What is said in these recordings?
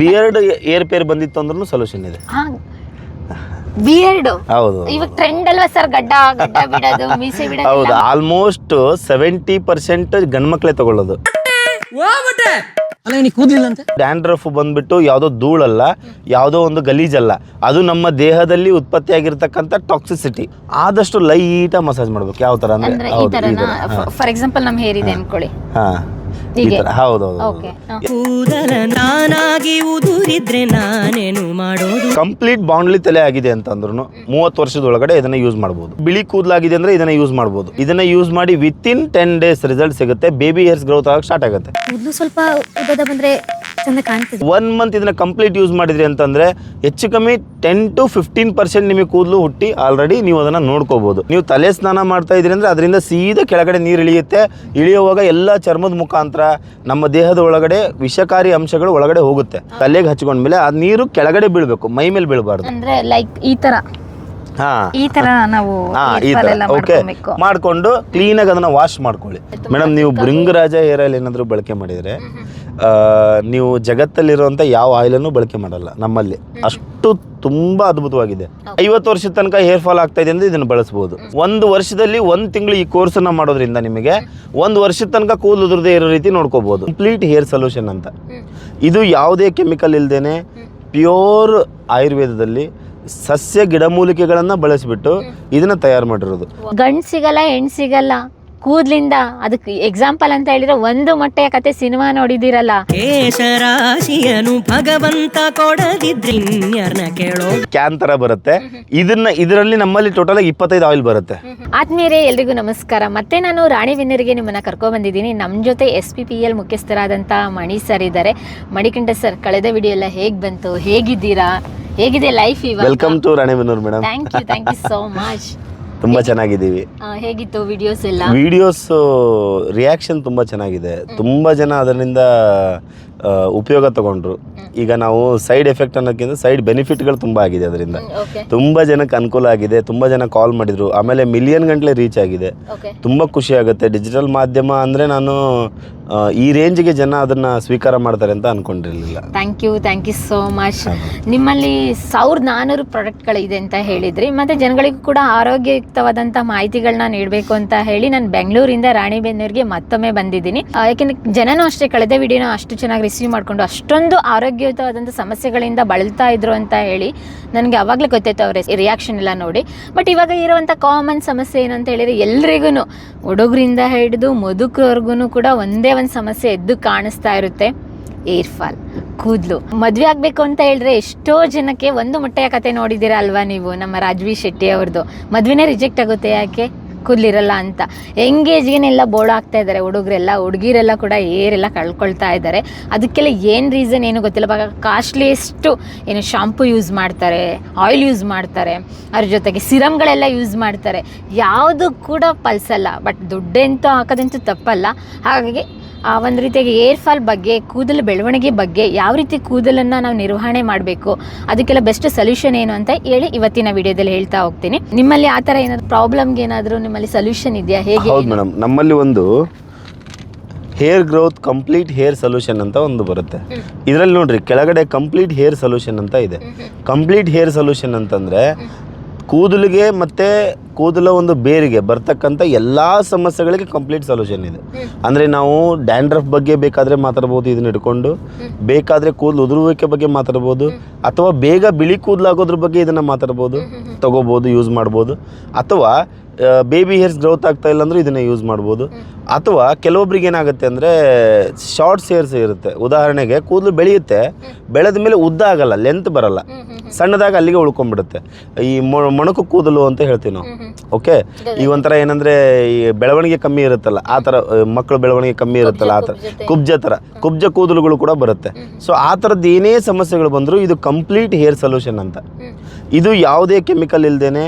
Beard air peer ಬಂದಿತ್ತು ಅಂದ್ರೂ solution ಇದೆ. ಹಾ ಬಿಯರ್ಡ್ ಹೌದು. ಇವಾಗ ಟ್ರೆಂಡ್ ಅಲ್ವಾ ಸರ್ ಗಡ್ಡ ಗಡ್ಡ ಬಿಡೋದು ಮೀಸೆ ಬಿಡೋದು ಹೌದು. ಆಲ್ಮೋಸ್ಟ್ ಸೆವೆಂಟಿ ಪರ್ಸೆಂಟ್ ಗಂಡ್ಮಕ್ಳೇ ತಗೊಳ್ಳೋದು. ಅಲ್ಲ ನೀ ಕೂದ್ಲಿಲ್ಲ ಅಂತ ಡ್ಯಾಂಡ್ರಫ್ ಬಂದ್ಬಿಟ್ಟು ಯಾವುದೋ ಧೂಳಲ್ಲ ಯಾವುದೋ ಒಂದು ಗಲೀಜಲ್ಲ ಅದು ನಮ್ಮ ದೇಹದಲ್ಲಿ ಉತ್ಪತ್ತಿ ಆಗಿರ್ತಕ್ಕಂಥ ಟಾಕ್ಸಿಸಿಟಿ ಆದಷ್ಟು ಲೈಟಾಗಿ ಮಸಾಜ್ ಮಾಡ್ಬೇಕು. ಯಾವ ತರ ಅಂದ್ರೆ? ಅಂದ್ರೆ ಈ ಹೌದು ಈ ತರನ ಫಾರ್ ಎಕ್ಸಾಂಪಲ್ ನಮ್ ಹೇರ್ ಇದೆ ಅನ್ಕೊಳ್ಳಿ. ಹಾ. ಈ ಹೀಗೆ? ಥರ ಹೌದು ಹೌದು ಓಕೆ ಕೂದಲ ನಾನಾಗಿ ಉದುರಿದ್ರೆ ನಾನೇನು ಮಾಡೋದು? ಕಂಪ್ಲೀಟ್ ಬಾಂಡ್ಲಿ ತಲೆ ಆಗಿದೆ ಅಂತ ಅಂದ್ರೂ ಮೂವತ್ತು ವರ್ಷದೊಳಗಡೆ ಇದನ್ನ ಯೂಸ್ ಮಾಡಬಹುದು ಬಿಳಿ ಕೂದಲಾಗಿದೆ ಅಂದ್ರೆ ಇದನ್ನ ಯೂಸ್ ಮಾಡಬಹುದು ಇದನ್ನ ಯೂಸ್ ಮಾಡಿ within ten days result ಸಿಗುತ್ತೆ. ಬೇಬಿ ಹೇರ್ಸ್ ಗ್ರೋತ್ ಆಗಕ್ಕೆ ಸ್ಟಾರ್ಟ್ ಆಗುತ್ತೆ. ಕೂದಲು ಸ್ವಲ್ಪ ಉದ್ದದ ಬಂದ್ರೆ ಚಂದ ಕಾಣ್ತದೆ. ಒನ್ ಮಂತ್ ಇದನ್ನ ಕಂಪ್ಲೀಟ್ ಯೂಸ್ ಮಾಡಿದ್ರಿ ಅಂತಂದ್ರೆ ಹೆಚ್ಚು ಕಮ್ಮಿ ಟೆನ್ ಟು ಫಿಫ್ಟೀನ್ ಪರ್ಸೆಂಟ್ ನಿಮಗೆ ಕೂದಲು ಹುಟ್ಟಿ ಆಲ್ರೆಡಿ ನೀವು ಅದನ್ನ ನೋಡ್ಕೋಬಹುದು ನೀವು ತಲೆ ಸ್ನಾನ ಮಾಡ್ತಾ ಇದ್ರಿ ಅಂದ್ರೆ ಅದರಿಂದ ಸೀದಾ ಕೆಳಗಡೆ ನೀರು ಇಳಿಯುತ್ತೆ. ಇಳಿಯುವಾಗ ಎಲ್ಲಾ ಚರ್ಮದ ಮುಖಾಂತರ ನಮ್ಮ ದೇಹದ ಒಳಗಡೆ ವಿಷಕಾರಿ ಅಂಶಗಳು ಒಳಗಡೆ ಹೋಗುತ್ತೆ. ತಲೆಗೆ ಹಚ್ಕೊಂಡ್ಮೇಲೆ ಆ ನೀರು ಕೆಳಗಡೆ ಬೀಳ್ಬೇಕು ಮೈ ಮೇಲೆ ಬೀಳಬಾರ್ದು. ಅಂದ್ರೆ ಲೈಕ್ ಈ ತರ. ಹಾ. ಈ ತರ ನಾವು ಹಾ ಈ ತರ. ಓಕೆ ಮಾಡ್ಕೊಂಡು ಕ್ಲೀನಾಗಿ ಅದನ್ನ ವಾಶ್ ಮಾಡ್ಕೊಳ್ಳಿ. ಮೇಡಮ್ ನೀವು ಭೃಂಗರಾಜ ಹೇರ್ ಆಯಿಲ್ ಏನಾದರೂ ಬಳಕೆ ಮಾಡಿದರೆ ಆ, ನೀವು ಜಗತ್ತಲ್ಲಿರುವಂಥ ಯಾವ ಆಯಿಲನ್ನು ಬಳಕೆ ಮಾಡಲ್ಲ ನಮ್ಮಲ್ಲಿ. ಅಷ್ಟು ತುಂಬಾ ಅದ್ಭುತವಾಗಿದೆ. ಐವತ್ತು ವರ್ಷದ ತನಕ ಹೇರ್ ಫಾಲ್ ಆಗ್ತಾ ಇದೆ ಅಂದ್ರೆ ಇದನ್ನು ಬಳಸ್ಬೋದು. ಒಂದು ವರ್ಷದಲ್ಲಿ ಒಂದು ತಿಂಗಳು ಈ ಕೋರ್ಸನ್ನು ಮಾಡೋದ್ರಿಂದ ನಿಮಗೆ ಒಂದು ವರ್ಷದ ತನಕ ಕೂದಲು ಉದುರದೇ ಇರೋ ರೀತಿ ನೋಡ್ಕೋಬಹುದು ಕಂಪ್ಲೀಟ್ ಹೇರ್ ಸೊಲ್ಯೂಷನ್ ಅಂತ. ಇದು ಯಾವುದೇ ಕೆಮಿಕಲ್ ಇಲ್ದೇನೆ ಪ್ಯೂರ್ ಆಯುರ್ವೇದದಲ್ಲಿ ಸಸ್ಯ ಗಿಡಮೂಲಿಕೆಗಳನ್ನು ಬಳಸಿಬಿಟ್ಟು ಇದನ್ನ ತಯಾರು ಮಾಡಿರೋದು. ಗಂಡ್ ಸಿಗಲ್ಲ ಹೆಣ್ ಸಿಗಲ್ಲ. ಕೂದ್ಲಿಂದ ಅದಕ್ಕೆ ಎಕ್ಸಾಂಪಲ್ ಅಂತ ಹೇಳಿದ್ರೆ ಒಂದು ಮೊಟ್ಟೆಯ ಕತೆ ಸಿನಿಮಾ ನೋಡಿದಿರಲ್ಲ ಕೇಶರಾಶಿಯನು ಭಗವಂತ ಕೊಡದಿದ್ರಿನ್ಯರ್ನ ಕೇಳೋ ಕ್ಯಾನ್ ತರ ಬರುತ್ತೆ. ಇದನ್ನ ಇದರಲ್ಲಿ ನಮ್ಮಲ್ಲಿ ಟೋಟಲ್ ಆಗಿ ಇಪ್ಪತ್ತೈದು ಆಯಿಲ್ ಬರುತ್ತೆ. ಆತ್ಮೀಯರೇ ಎಲ್ರಿಗೂ ನಮಸ್ಕಾರ. ಮತ್ತೆ ನಾನು ರಾಣಿ ವಿನ್ನರಿಗೆ ನಿಮ್ಮನ್ನ ಕರ್ಕೊಂಡ್ ಬಂದಿದ್ದೀನಿ. ನಮ್ಮ ಜೊತೆ ಎಸ್ ಪಿ ಪಿ ಎಲ್ ಮುಖ್ಯಸ್ಥರಾದಂಥ ಮಣಿ ಸರ್ ಇದ್ದಾರೆ. ಮಣಿಕಂಠ ಸರ್ ಕಳೆದ ವಿಡಿಯೋ ಎಲ್ಲ ಹೇಗೆ ಬಂತು? ಹೇಗಿದ್ದೀರಾ? ಹೇಗಿದೆ ಲೈಫ್ ಇವಾಗ? Welcome to Ranebennur madam thank you thank you so much ತುಂಬಾ ಚೆನ್ನಾಗಿದ್ದೀವಿ. ಹೇಗಿತ್ತು ವಿಡಿಯೋಸ್ ಎಲ್ಲ? ವಿಡಿಯೋಸ್ ರಿಯಾಕ್ಷನ್ ತುಂಬಾ ಚೆನ್ನಾಗಿದೆ. ತುಂಬಾ ಜನ ಅದರಿಂದ ಉಪಯೋಗ ತಗೊಂಡ್ರು. ಈಗ ನಾವು ಸೈಡ್ ಎಫೆಕ್ಟ್ ಅನ್ನೋಕ್ಕಿಂತ ಸೈಡ್ ಬೆನಿಫಿಟ್ಗಳು ತುಂಬಾ ಆಗಿದೆ ಅದರಿಂದ. ತುಂಬ ಜನಕ್ಕೆ ಅನುಕೂಲ ಆಗಿದೆ ತುಂಬಾ ಜನ ಕಾಲ್ ಮಾಡಿದ್ರು. ಆಮೇಲೆ ಮಿಲಿಯನ್ ಗಂಟ್ಲೆ ರೀಚ್ ಆಗಿದೆ. ತುಂಬ ಖುಷಿ ಆಗುತ್ತೆ. ಡಿಜಿಟಲ್ ಮಾಧ್ಯಮ ಅಂದರೆ ನಾನು ಈ ರೇಂಜ್ಗೆ ಜನ ಅದನ್ನು ಸ್ವೀಕಾರ ಮಾಡ್ತಾರೆ ಅಂತ ಅನ್ಕೊಂಡಿರಲಿಲ್ಲ. Thank you thank you so much ನಿಮ್ಮಲ್ಲಿ ಸಾವಿರದ ನಾನ್ನೂರು ಪ್ರಾಡಕ್ಟ್ಗಳಿದೆ ಅಂತ ಹೇಳಿದ್ರಿ. ಮತ್ತು ಜನಗಳಿಗೂ ಕೂಡ ಆರೋಗ್ಯಯುಕ್ತವಾದಂಥ ಮಾಹಿತಿಗಳನ್ನ ನೀಡಬೇಕು ಅಂತ ಹೇಳಿ ನಾನು ಬೆಂಗಳೂರಿಂದ ರಾಣಿಬೆನ್ನೂರಿಗೆ ಮತ್ತೊಮ್ಮೆ ಬಂದಿದ್ದೀನಿ. ಯಾಕೆಂದ್ರೆ ಜನನೂ ಅಷ್ಟೇ ಕಳೆದ ವಿಡಿಯೋನ ಅಷ್ಟು ಚೆನ್ನಾಗಿ ರಿಸೀವ್ ಮಾಡಿಕೊಂಡು ಅಷ್ಟೊಂದು ಆರೋಗ್ಯಯುತವಾದಂಥ ಸಮಸ್ಯೆಗಳಿಂದ ಬಳಲ್ತಾ ಇದ್ರು ಅಂತ ಹೇಳಿ ನನಗೆ ಅವಾಗಲೇ ಗೊತ್ತಾಯ್ತು ಅವರ ರಿಯಾಕ್ಷನ್ ಎಲ್ಲ ನೋಡಿ. ಬಟ್ ಇವಾಗ ಇರುವಂಥ ಕಾಮನ್ ಸಮಸ್ಯೆ ಏನಂತ ಹೇಳಿದರೆ ಎಲ್ರಿಗೂ ಹುಡುಗರಿಂದ ಹಿಡಿದು ಮುದುಕರವ್ರಿಗೂ ಕೂಡ ಒಂದೇ ಒಂದು ಸಮಸ್ಯೆ ಎದ್ದು ಕಾಣಿಸ್ತಾ ಇರುತ್ತೆ. ಏರ್ ಫಾಲ್ ಕೂದಲು. ಮದುವೆ ಆಗಬೇಕು ಅಂತ ಹೇಳಿದ್ರೆ ಎಷ್ಟೋ ಜನಕ್ಕೆ ಒಂದು ಮೊಟ್ಟೆಯ ಕತೆ ನೋಡಿದ್ದೀರಾ ಅಲ್ವಾ ನೀವು ನಮ್ಮ ರಾಜ್ವಿ ಶೆಟ್ಟಿ ಅವ್ರದ್ದು. ಮದುವೆನೇ ರಿಜೆಕ್ಟ್ ಆಗುತ್ತೆ ಯಾಕೆ? ಕೂದಲಿರಲ್ಲ ಅಂತ. ಎಂಗೇಜ್ಗೆನೆಲ್ಲ ಬೋರ್ಡ್ ಆಗ್ತಾ ಇದ್ದಾರೆ ಹುಡುಗರೆಲ್ಲ, ಹುಡುಗಿರೆಲ್ಲ ಕೂಡ ಏರೆಲ್ಲ ಕಳ್ಕೊಳ್ತಾ ಇದ್ದಾರೆ. ಅದಕ್ಕೆಲ್ಲ ಏನು ರೀಸನ್ ಏನು ಗೊತ್ತಿಲ್ಲ. ಇವಾಗ ಕಾಸ್ಟ್ಲಿಯೆಸ್ಟು ಏನು ಶಾಂಪು ಯೂಸ್ ಮಾಡ್ತಾರೆ ಆಯಿಲ್ ಯೂಸ್ ಮಾಡ್ತಾರೆ, ಅದ್ರ ಜೊತೆಗೆ ಸಿರಮ್ಗಳೆಲ್ಲ ಯೂಸ್ ಮಾಡ್ತಾರೆ. ಯಾವುದು ಕೂಡ ಪಲ್ಸಲ್ಲ ಬಟ್ ದುಡ್ಡೆಂತೂ ಹಾಕೋದಂತೂ ತಪ್ಪಲ್ಲ. ಹಾಗಾಗಿ ಆ ಒಂದು ರೀತಿಯಾಗಿ ಏರ್ ಫಾಲ್ ಬಗ್ಗೆ, ಕೂದಲು ಬೆಳವಣಿಗೆ ಬಗ್ಗೆ ಯಾವ ರೀತಿ ಕೂದಲನ್ನು ನಾವು ನಿರ್ವಹಣೆ ಮಾಡಬೇಕು, ಅದಕ್ಕೆಲ್ಲ ಬೆಸ್ಟ್ ಸೊಲ್ಯೂಷನ್ ಏನು ಅಂತ ಹೇಳಿ ಇವತ್ತಿನ ವಿಡಿಯೋದಲ್ಲಿ ಹೇಳ್ತಾ ಹೋಗ್ತೀನಿ. ನಿಮ್ಮಲ್ಲಿ ಆ ಥರ ಏನಾದರೂ ಪ್ರಾಬ್ಲಮ್ಗೆ ಏನಾದರೂ ನಿಮ್ಮಲ್ಲಿ ಸೊಲ್ಯೂಷನ್ ಇದೆಯಾ? ಹೇಗೆ ಹೌದು ಮೇಡಮ್ ನಮ್ಮಲ್ಲಿ ಒಂದು hair growth complete hair solution ಅಂತ ಒಂದು ಬರುತ್ತೆ. ಇದರಲ್ಲಿ ನೋಡ್ರಿ ಕೆಳಗಡೆ ಕಂಪ್ಲೀಟ್ ಹೇರ್ ಸೊಲ್ಯೂಷನ್ ಅಂತ ಇದೆ. ಕಂಪ್ಲೀಟ್ ಹೇರ್ ಸೊಲ್ಯೂಷನ್ ಅಂತಂದರೆ ಕೂದಲಿಗೆ ಮತ್ತು ಕೂದಲ ಒಂದು ಬೇರಿಗೆ ಬರ್ತಕ್ಕಂಥ ಎಲ್ಲ ಸಮಸ್ಯೆಗಳಿಗೆ ಕಂಪ್ಲೀಟ್ ಸೊಲ್ಯೂಷನ್ ಇದೆ. ಅಂದರೆ ನಾವು ಡ್ಯಾಂಡ್ರಫ್ ಬಗ್ಗೆ ಬೇಕಾದರೆ ಮಾತಾಡ್ಬೋದು ಇದನ್ನ ಇಟ್ಕೊಂಡು ಬೇಕಾದರೆ ಕೂದಲು ಉದುರುವಿಕೆ ಬಗ್ಗೆ ಮಾತಾಡ್ಬೋದು. ಅಥವಾ ಬೇಗ ಬಿಳಿ ಕೂದಲಾಗೋದ್ರ ಬಗ್ಗೆ ಇದನ್ನು ಮಾತಾಡ್ಬೋದು. ತಗೋಬೋದು ಯೂಸ್ ಮಾಡ್ಬೋದು. ಅಥವಾ ಬೇಬಿ ಹೇರ್ಸ್ ಗ್ರೋತ್ ಆಗ್ತಾ ಇಲ್ಲ ಅಂದ್ರೆ ಇದನ್ನ ಯೂಸ್ ಮಾಡ್ಬೋದು. ಅಥವಾ ಕೆಲವೊಬ್ರಿಗೆ ಏನಾಗುತ್ತೆ ಅಂದರೆ ಶಾರ್ಟ್ಸ್ ಹೇರ್ಸ್ ಇರುತ್ತೆ. ಉದಾಹರಣೆಗೆ ಕೂದಲು ಬೆಳೆಯುತ್ತೆ ಬೆಳೆದ ಮೇಲೆ ಉದ್ದ ಆಗಲ್ಲ ಲೆಂತ್ ಬರಲ್ಲ. ಸಣ್ಣದಾಗ ಅಲ್ಲಿಗೆ ಉಳ್ಕೊಂಡ್ಬಿಡುತ್ತೆ. ಈ ಮೊ ಮೊಣಕು ಕೂದಲು ಅಂತ ಹೇಳ್ತೀವಿ ನಾವು. ಓಕೆ ಈ ಒಂಥರ ಏನಂದ್ರೆ ಈ ಬೆಳವಣಿಗೆ ಕಮ್ಮಿ ಇರುತ್ತಲ್ಲ ಆ ಥರ ಮಕ್ಕಳು ಬೆಳವಣಿಗೆ ಕಮ್ಮಿ ಇರುತ್ತಲ್ಲ ಆ ಥರ. ಕುಬ್ಜ ಥರ. ಕುಬ್ಜ ಕೂದಲುಗಳು ಕೂಡ ಬರುತ್ತೆ. ಸೊ ಆ ಥರದ್ದು ಏನೇ ಸಮಸ್ಯೆಗಳು ಬಂದರೂ ಇದು ಕಂಪ್ಲೀಟ್ ಹೇರ್ ಸೊಲ್ಯೂಷನ್ ಅಂತ. ಇದು ಯಾವುದೇ ಕೆಮಿಕಲ್ ಇಲ್ದೇನೆ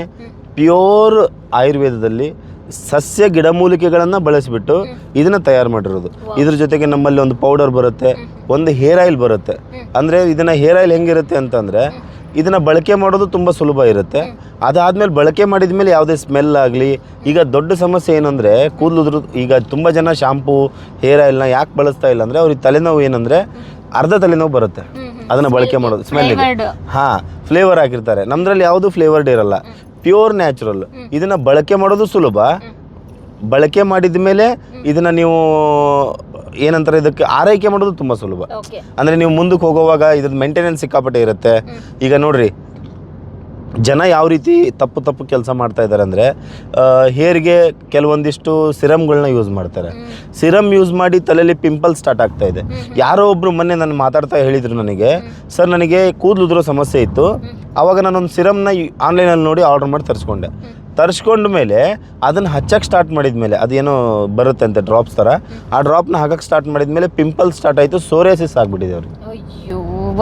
ಪ್ಯೂರ್ ಆಯುರ್ವೇದದಲ್ಲಿ ಸಸ್ಯ ಗಿಡಮೂಲಿಕೆಗಳನ್ನು ಬಳಸಿಬಿಟ್ಟು ಇದನ್ನ ತಯಾರು ಮಾಡಿರೋದು. ಇದ್ರ ಜೊತೆಗೆ ನಮ್ಮಲ್ಲಿ ಒಂದು ಪೌಡರ್ ಬರುತ್ತೆ ಒಂದು ಹೇರ್ ಆಯಿಲ್ ಬರುತ್ತೆ. ಅಂದರೆ ಇದನ್ನ ಹೇರ್ ಆಯಿಲ್ ಹೆಂಗಿರುತ್ತೆ ಅಂತಂದರೆ ಇದನ್ನ ಬಳಕೆ ಮಾಡೋದು ತುಂಬ ಸುಲಭ ಇರುತ್ತೆ. ಅದಾದ್ಮೇಲೆ ಬಳಕೆ ಮಾಡಿದ ಮೇಲೆ ಯಾವುದೇ ಸ್ಮೆಲ್ ಆಗಲಿ ಈಗ ದೊಡ್ಡ ಸಮಸ್ಯೆ ಏನಂದರೆ ಕೂದಲು ಈಗ ತುಂಬ ಜನ ಶಾಂಪೂ ಹೇರ್ ಆಯಿಲ್ನ ಯಾಕೆ ಬಳಸ್ತಾ ಇಲ್ಲ ಅಂದರೆ ಅವ್ರಿಗೆ ತಲೆನೋವು ಏನಂದರೆ ಅರ್ಧ ತಲೆನೋವು ಬರುತ್ತೆ. ಅದನ್ನ ಬಳಕೆ ಮಾಡೋದು ಸ್ಮೆಲ್ ಹಾಂ ಹಾ ಫ್ಲೇವರ್ ಹಾಕಿರ್ತಾರೆ. ನಮ್ಮದ್ರಲ್ಲಿ ಯಾವುದು ಫ್ಲೇವರ್ಡ್ ಇರಲ್ಲ. Pure natural. ಇದನ್ನ ಬಳಕೆ ಮಾಡೋದು ಸುಲಭ. ಬಳಕೆ ಮಾಡಿದ ಮೇಲೆ ಇದನ್ನ ನೀವು ಏನಂತಾರೆ ಇದಕ್ಕೆ ಆರೈಕೆ ಮಾಡೋದು ತುಂಬಾ ಸುಲಭ. ಅಂದರೆ ನೀವು ಮುಂದಕ್ಕೆ ಹೋಗುವಾಗ ಇದ್ರ ಮೇಂಟೆನೆನ್ಸ್ ಸಿಕ್ಕಾಪಟ್ಟೆ ಇರುತ್ತೆ. ಈಗ ನೋಡ್ರಿ ಜನ ಯಾವ ರೀತಿ ತಪ್ಪು ತಪ್ಪು ಕೆಲಸ ಮಾಡ್ತಾ ಇದ್ದಾರೆ ಅಂದರೆ ಹೇರ್ಗೆ ಕೆಲವೊಂದಿಷ್ಟು ಸಿರಮ್ಗಳನ್ನ ಯೂಸ್ ಮಾಡ್ತಾರೆ. ಸಿರಮ್ ಯೂಸ್ ಮಾಡಿ ತಲೆಯಲ್ಲಿ ಪಿಂಪಲ್ ಸ್ಟಾರ್ಟ್ ಆಗ್ತಾ ಇದೆ. ಯಾರೋ ಒಬ್ಬರು ಮೊನ್ನೆ ನಾನು ಮಾತಾಡ್ತಾ ಹೇಳಿದರು ನನಗೆ, ಸರ್, ನನಗೆ ಕೂದಲು ಉದುರೋ ಸಮಸ್ಯೆ ಇತ್ತು. ಆವಾಗ ನಾನೊಂದು ಸಿರಮ್ನ ಆನ್ಲೈನಲ್ಲಿ ನೋಡಿ ಆರ್ಡರ್ ಮಾಡಿ ತರಿಸ್ಕೊಂಡೆ. ಮೇಲೆ ಅದನ್ನು ಹಚ್ಚಕ್ಕೆ ಸ್ಟಾರ್ಟ್ ಮಾಡಿದ ಮೇಲೆ, ಅದೇನೋ ಬರುತ್ತೆ ಅಂತ ಡ್ರಾಪ್ಸ್ ಥರ ಆ ಡ್ರಾಪ್ನ ಹಾಕಕ್ಕೆ ಸ್ಟಾರ್ಟ್ ಮಾಡಿದ ಮೇಲೆ ಪಿಂಪಲ್ ಸ್ಟಾರ್ಟ್ ಆಯಿತು, ಸೋರಿಯಾಸಿಸ್ ಆಗಿಬಿಟ್ಟಿದೆ ಅವ್ರಿಗೆ.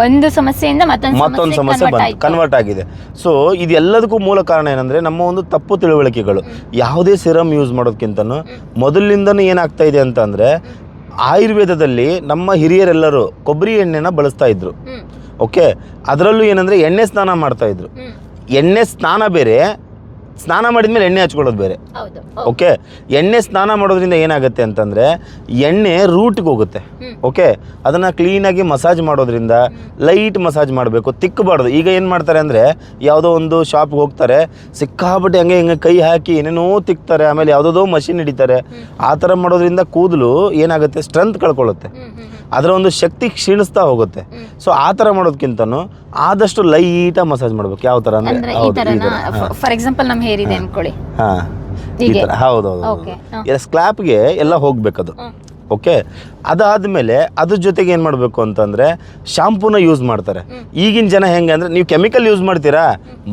ಒಂದು ಸಮಸ್ಯೆಯಿಂದ ಮತ್ತೊಂದು ಸಮಸ್ಯೆ ಬಂತು ಕನ್ವರ್ಟ್ ಆಗಿದೆ. ಸೊ ಇದೆಲ್ಲದಕ್ಕೂ ಮೂಲ ಕಾರಣ ಏನಂದ್ರೆ ನಮ್ಮ ಒಂದು ತಪ್ಪು ತಿಳುವಳಿಕೆಗಳು. ಯಾವುದೇ ಸಿರಮ್ ಯೂಸ್ ಮಾಡೋದಕ್ಕಿಂತನೂ ಮೊದಲಿನಿಂದನೂ ಏನಾಗ್ತಾ ಇದೆ ಅಂತಂದ್ರೆ ಆಯುರ್ವೇದದಲ್ಲಿ ನಮ್ಮ ಹಿರಿಯರೆಲ್ಲರೂ ಕೊಬ್ಬರಿ ಎಣ್ಣೆನ ಬಳಸ್ತಾ ಇದ್ರು. ಓಕೆ ಅದರಲ್ಲೂ ಏನಂದ್ರೆ ಎಣ್ಣೆ ಸ್ನಾನ ಮಾಡ್ತಾ ಇದ್ರು. ಎಣ್ಣೆ ಸ್ನಾನ ಬೇರೆ ಸ್ನಾನ ಮಾಡಿದ್ಮೇಲೆ ಎಣ್ಣೆ ಹಚ್ಕೊಳ್ಳೋದು ಬೇರೆ. ಓಕೆ ಎಣ್ಣೆ ಸ್ನಾನ ಮಾಡೋದ್ರಿಂದ ಏನಾಗುತ್ತೆ ಅಂತಂದರೆ ಎಣ್ಣೆ ರೂಟ್ಗೆ ಹೋಗುತ್ತೆ. ಓಕೆ? ಅದನ್ನು ಕ್ಲೀನಾಗಿ ಮಸಾಜ್ ಮಾಡೋದ್ರಿಂದ ಲೈಟ್ ಮಸಾಜ್ ಮಾಡಬೇಕು ತಿಕ್ಕಬಾರ್ದು ಈಗ ಏನು ಮಾಡ್ತಾರೆ ಅಂದರೆ ಯಾವುದೋ ಒಂದು ಶಾಪ್ಗೆ ಹೋಗ್ತಾರೆ ಸಿಕ್ಕಾಪಟ್ಟೆ ಹಂಗೆ ಹಿಂಗೆ ಕೈ ಹಾಕಿ ಏನೇನೋ ತಿಕ್ತಾರೆ ಆಮೇಲೆ ಯಾವುದೋ ಮಷಿನ್ ಹಿಡಿತಾರೆ. ಆ ಥರ ಮಾಡೋದ್ರಿಂದ ಕೂದಲು ಏನಾಗುತ್ತೆ? ಸ್ಟ್ರೆಂತ್ ಕಳ್ಕೊಳ್ಳುತ್ತೆ. ಅದರ ಒಂದು ಶಕ್ತಿ ಕ್ಷೀಣಿಸ್ತಾ ಹೋಗುತ್ತೆ. ಸೊ ಆ ಥರ ಮಾಡೋದಕ್ಕಿಂತನೂ ಆದಷ್ಟು ಲೈಟಾಗಿ ಮಸಾಜ್ ಮಾಡಬೇಕು. ಯಾವ ಥರ ಅಂದ್ರೆ ಫಾರ್ ಎಕ್ಸಾಂಪಲ್ ನಮ್ಮ ಹೇರ್ ಇದೆ ಅನ್ಕೊಳ್ಳಿ. ಹಾಂ. ಈ? ಥರ. ಹೌದೌದು. ಸ್ಕ್ಲಾಪ್ಗೆ ಎಲ್ಲ ಹೋಗ್ಬೇಕದು. ಓಕೆ? ಅದಾದಮೇಲೆ ಅದ್ರ ಜೊತೆಗೆ ಏನು ಮಾಡಬೇಕು ಅಂತಂದರೆ ಶಾಂಪೂನ ಯೂಸ್ ಮಾಡ್ತಾರೆ. ಈಗಿನ ಜನ ಹೆಂಗೆ ಅಂದರೆ ನೀವು ಕೆಮಿಕಲ್ ಯೂಸ್ ಮಾಡ್ತೀರಾ?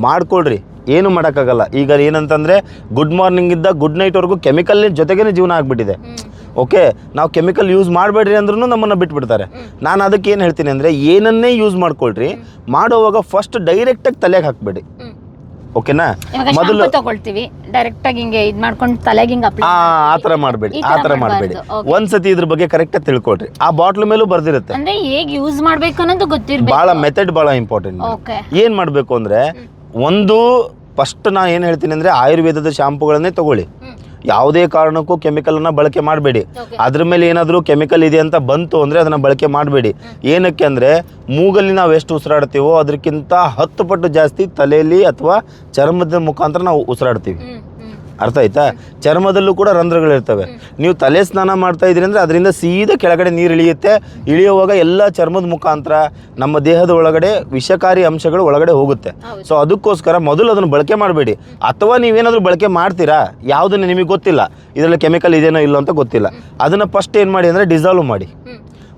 ಮಾಡ್ಕೊಳ್ರಿ ಏನು ಮಾಡೋಕ್ಕಾಗಲ್ಲ. ಈಗ ಏನಂತಂದರೆ ಗುಡ್ ಮಾರ್ನಿಂಗ್ ಇದ್ದ ಗುಡ್ ನೈಟ್ವರೆಗೂ ಕೆಮಿಕಲ್ ಜೊತೆಗೇ ಜೀವನ ಆಗಿಬಿಟ್ಟಿದೆ. ಓಕೆ? ನಾವು ಕೆಮಿಕಲ್ ಯೂಸ್ ಮಾಡಬೇಡ್ರಿ ಅಂದ್ರೂ ನಮ್ಮನ್ನು ಬಿಟ್ಬಿಡ್ತಾರೆ. ನಾನು ಅದಕ್ಕೆ ಏನು ಹೇಳ್ತೀನಿ ಅಂದರೆ ಏನನ್ನೇ ಯೂಸ್ ಮಾಡ್ಕೊಳ್ರಿ ಮಾಡೋವಾಗ ಫಸ್ಟ್ ಡೈರೆಕ್ಟಾಗಿ ತಲೆಗೆ ಹಾಕಬೇಡಿ. ಓಕೆನಾ? ಮೊದಲು ತಗೊಳ್ತೀವಿ. ಡೈರೆಕ್ಟ್ ಆಗಿ ಹಿಂಗೆ ಇದು ಮಾಡ್ಕೊಂಡು ತಲೆಗೆ ಹಿಂಗೆ ಅಪ್ಲೈ ಆ ಆ ಥರ ಮಾಡಬೇಡಿ ಆ ಥರ ಥರ ಮಾಡಬೇಡಿ. ಒಂದ್ಸತಿ ಇದ್ರ ಬಗ್ಗೆ ಕರೆಕ್ಟಾಗಿ ತಿಳ್ಕೊಳ್ರಿ. ಆ ಬಾಟ್ಲ್ ಮೇಲೂ ಬರ್ದಿರುತ್ತೆ. ಅಂದ್ರೆ ಹೇಗೆ ಯೂಸ್ ಮಾಡ್ಬೇಕು ಅನ್ನೋದು ಗೊತ್ತಿರಬೇಕು. ಭಾಳ ಮೆಥಡ್ ಭಾಳ ಇಂಪಾರ್ಟೆಂಟ್ ಏನು ಮಾಡಬೇಕು ಅಂದ್ರೆ ಒಂದು ಫಸ್ಟ್ ನಾ ಏನು ಹೇಳ್ತೀನಿ ಅಂದ್ರೆ ಆಯುರ್ವೇದದ ಶಾಂಪುಗಳನ್ನೇ ತಗೊಳ್ಳಿ. ಯಾವುದೇ ಕಾರಣಕ್ಕೂ ಕೆಮಿಕಲನ್ನು ಬಳಕೆ ಮಾಡಬೇಡಿ. ಅದ್ರ ಮೇಲೆ ಏನಾದರೂ ಕೆಮಿಕಲ್ ಇದೆ ಅಂತ ಬಂತು ಅಂದರೆ ಅದನ್ನು ಬಳಕೆ ಮಾಡಬೇಡಿ. ಏನಕ್ಕೆ ಅಂದರೆ ಮೂಗಲ್ಲಿ ನಾವು ಎಷ್ಟು ಉಸಿರಾಡ್ತೀವೋ ಅದಕ್ಕಿಂತ ಹತ್ತು ಪಟ್ಟು ಜಾಸ್ತಿ ತಲೆಯಲ್ಲಿ ಅಥವಾ ಚರ್ಮದ ಮುಖಾಂತರ ನಾವು ಉಸಿರಾಡ್ತೀವಿ. ಅರ್ಥ ಆಯ್ತಾ? ಚರ್ಮದಲ್ಲೂ ಕೂಡ ರಂಧ್ರಗಳಿರ್ತವೆ. ನೀವು ತಲೆ ಸ್ನಾನ ಮಾಡ್ತಾ ಇದ್ರಿ ಅಂದ್ರೆ ಅದರಿಂದ ಸೀದಾ ಕೆಳಗಡೆ ನೀರು ಇಳಿಯುತ್ತೆ. ಇಳಿಯುವಾಗ ಎಲ್ಲ ಚರ್ಮದ ಮುಖಾಂತರ ನಮ್ಮ ದೇಹದ ಒಳಗಡೆ ವಿಷಕಾರಿ ಅಂಶಗಳು ಒಳಗಡೆ ಹೋಗುತ್ತೆ. ಸೊ ಅದಕ್ಕೋಸ್ಕರ ಮೊದಲು ಅದನ್ನು ಬಳಕೆ ಮಾಡಬೇಡಿ. ಅಥವಾ ನೀವೇನಾದರೂ ಬಳಕೆ ಮಾಡ್ತೀರಾ? ಯಾವುದನ್ನು ನಿಮಗೆ ಗೊತ್ತಿಲ್ಲ. ಇದರಲ್ಲಿ ಕೆಮಿಕಲ್ ಇದೇನೋ ಇಲ್ಲೋ ಅಂತ ಗೊತ್ತಿಲ್ಲ. ಅದನ್ನು ಫಸ್ಟ್ ಏನು ಮಾಡಿ ಅಂದರೆ ಡಿಸಾಲ್ವ್ ಮಾಡಿ.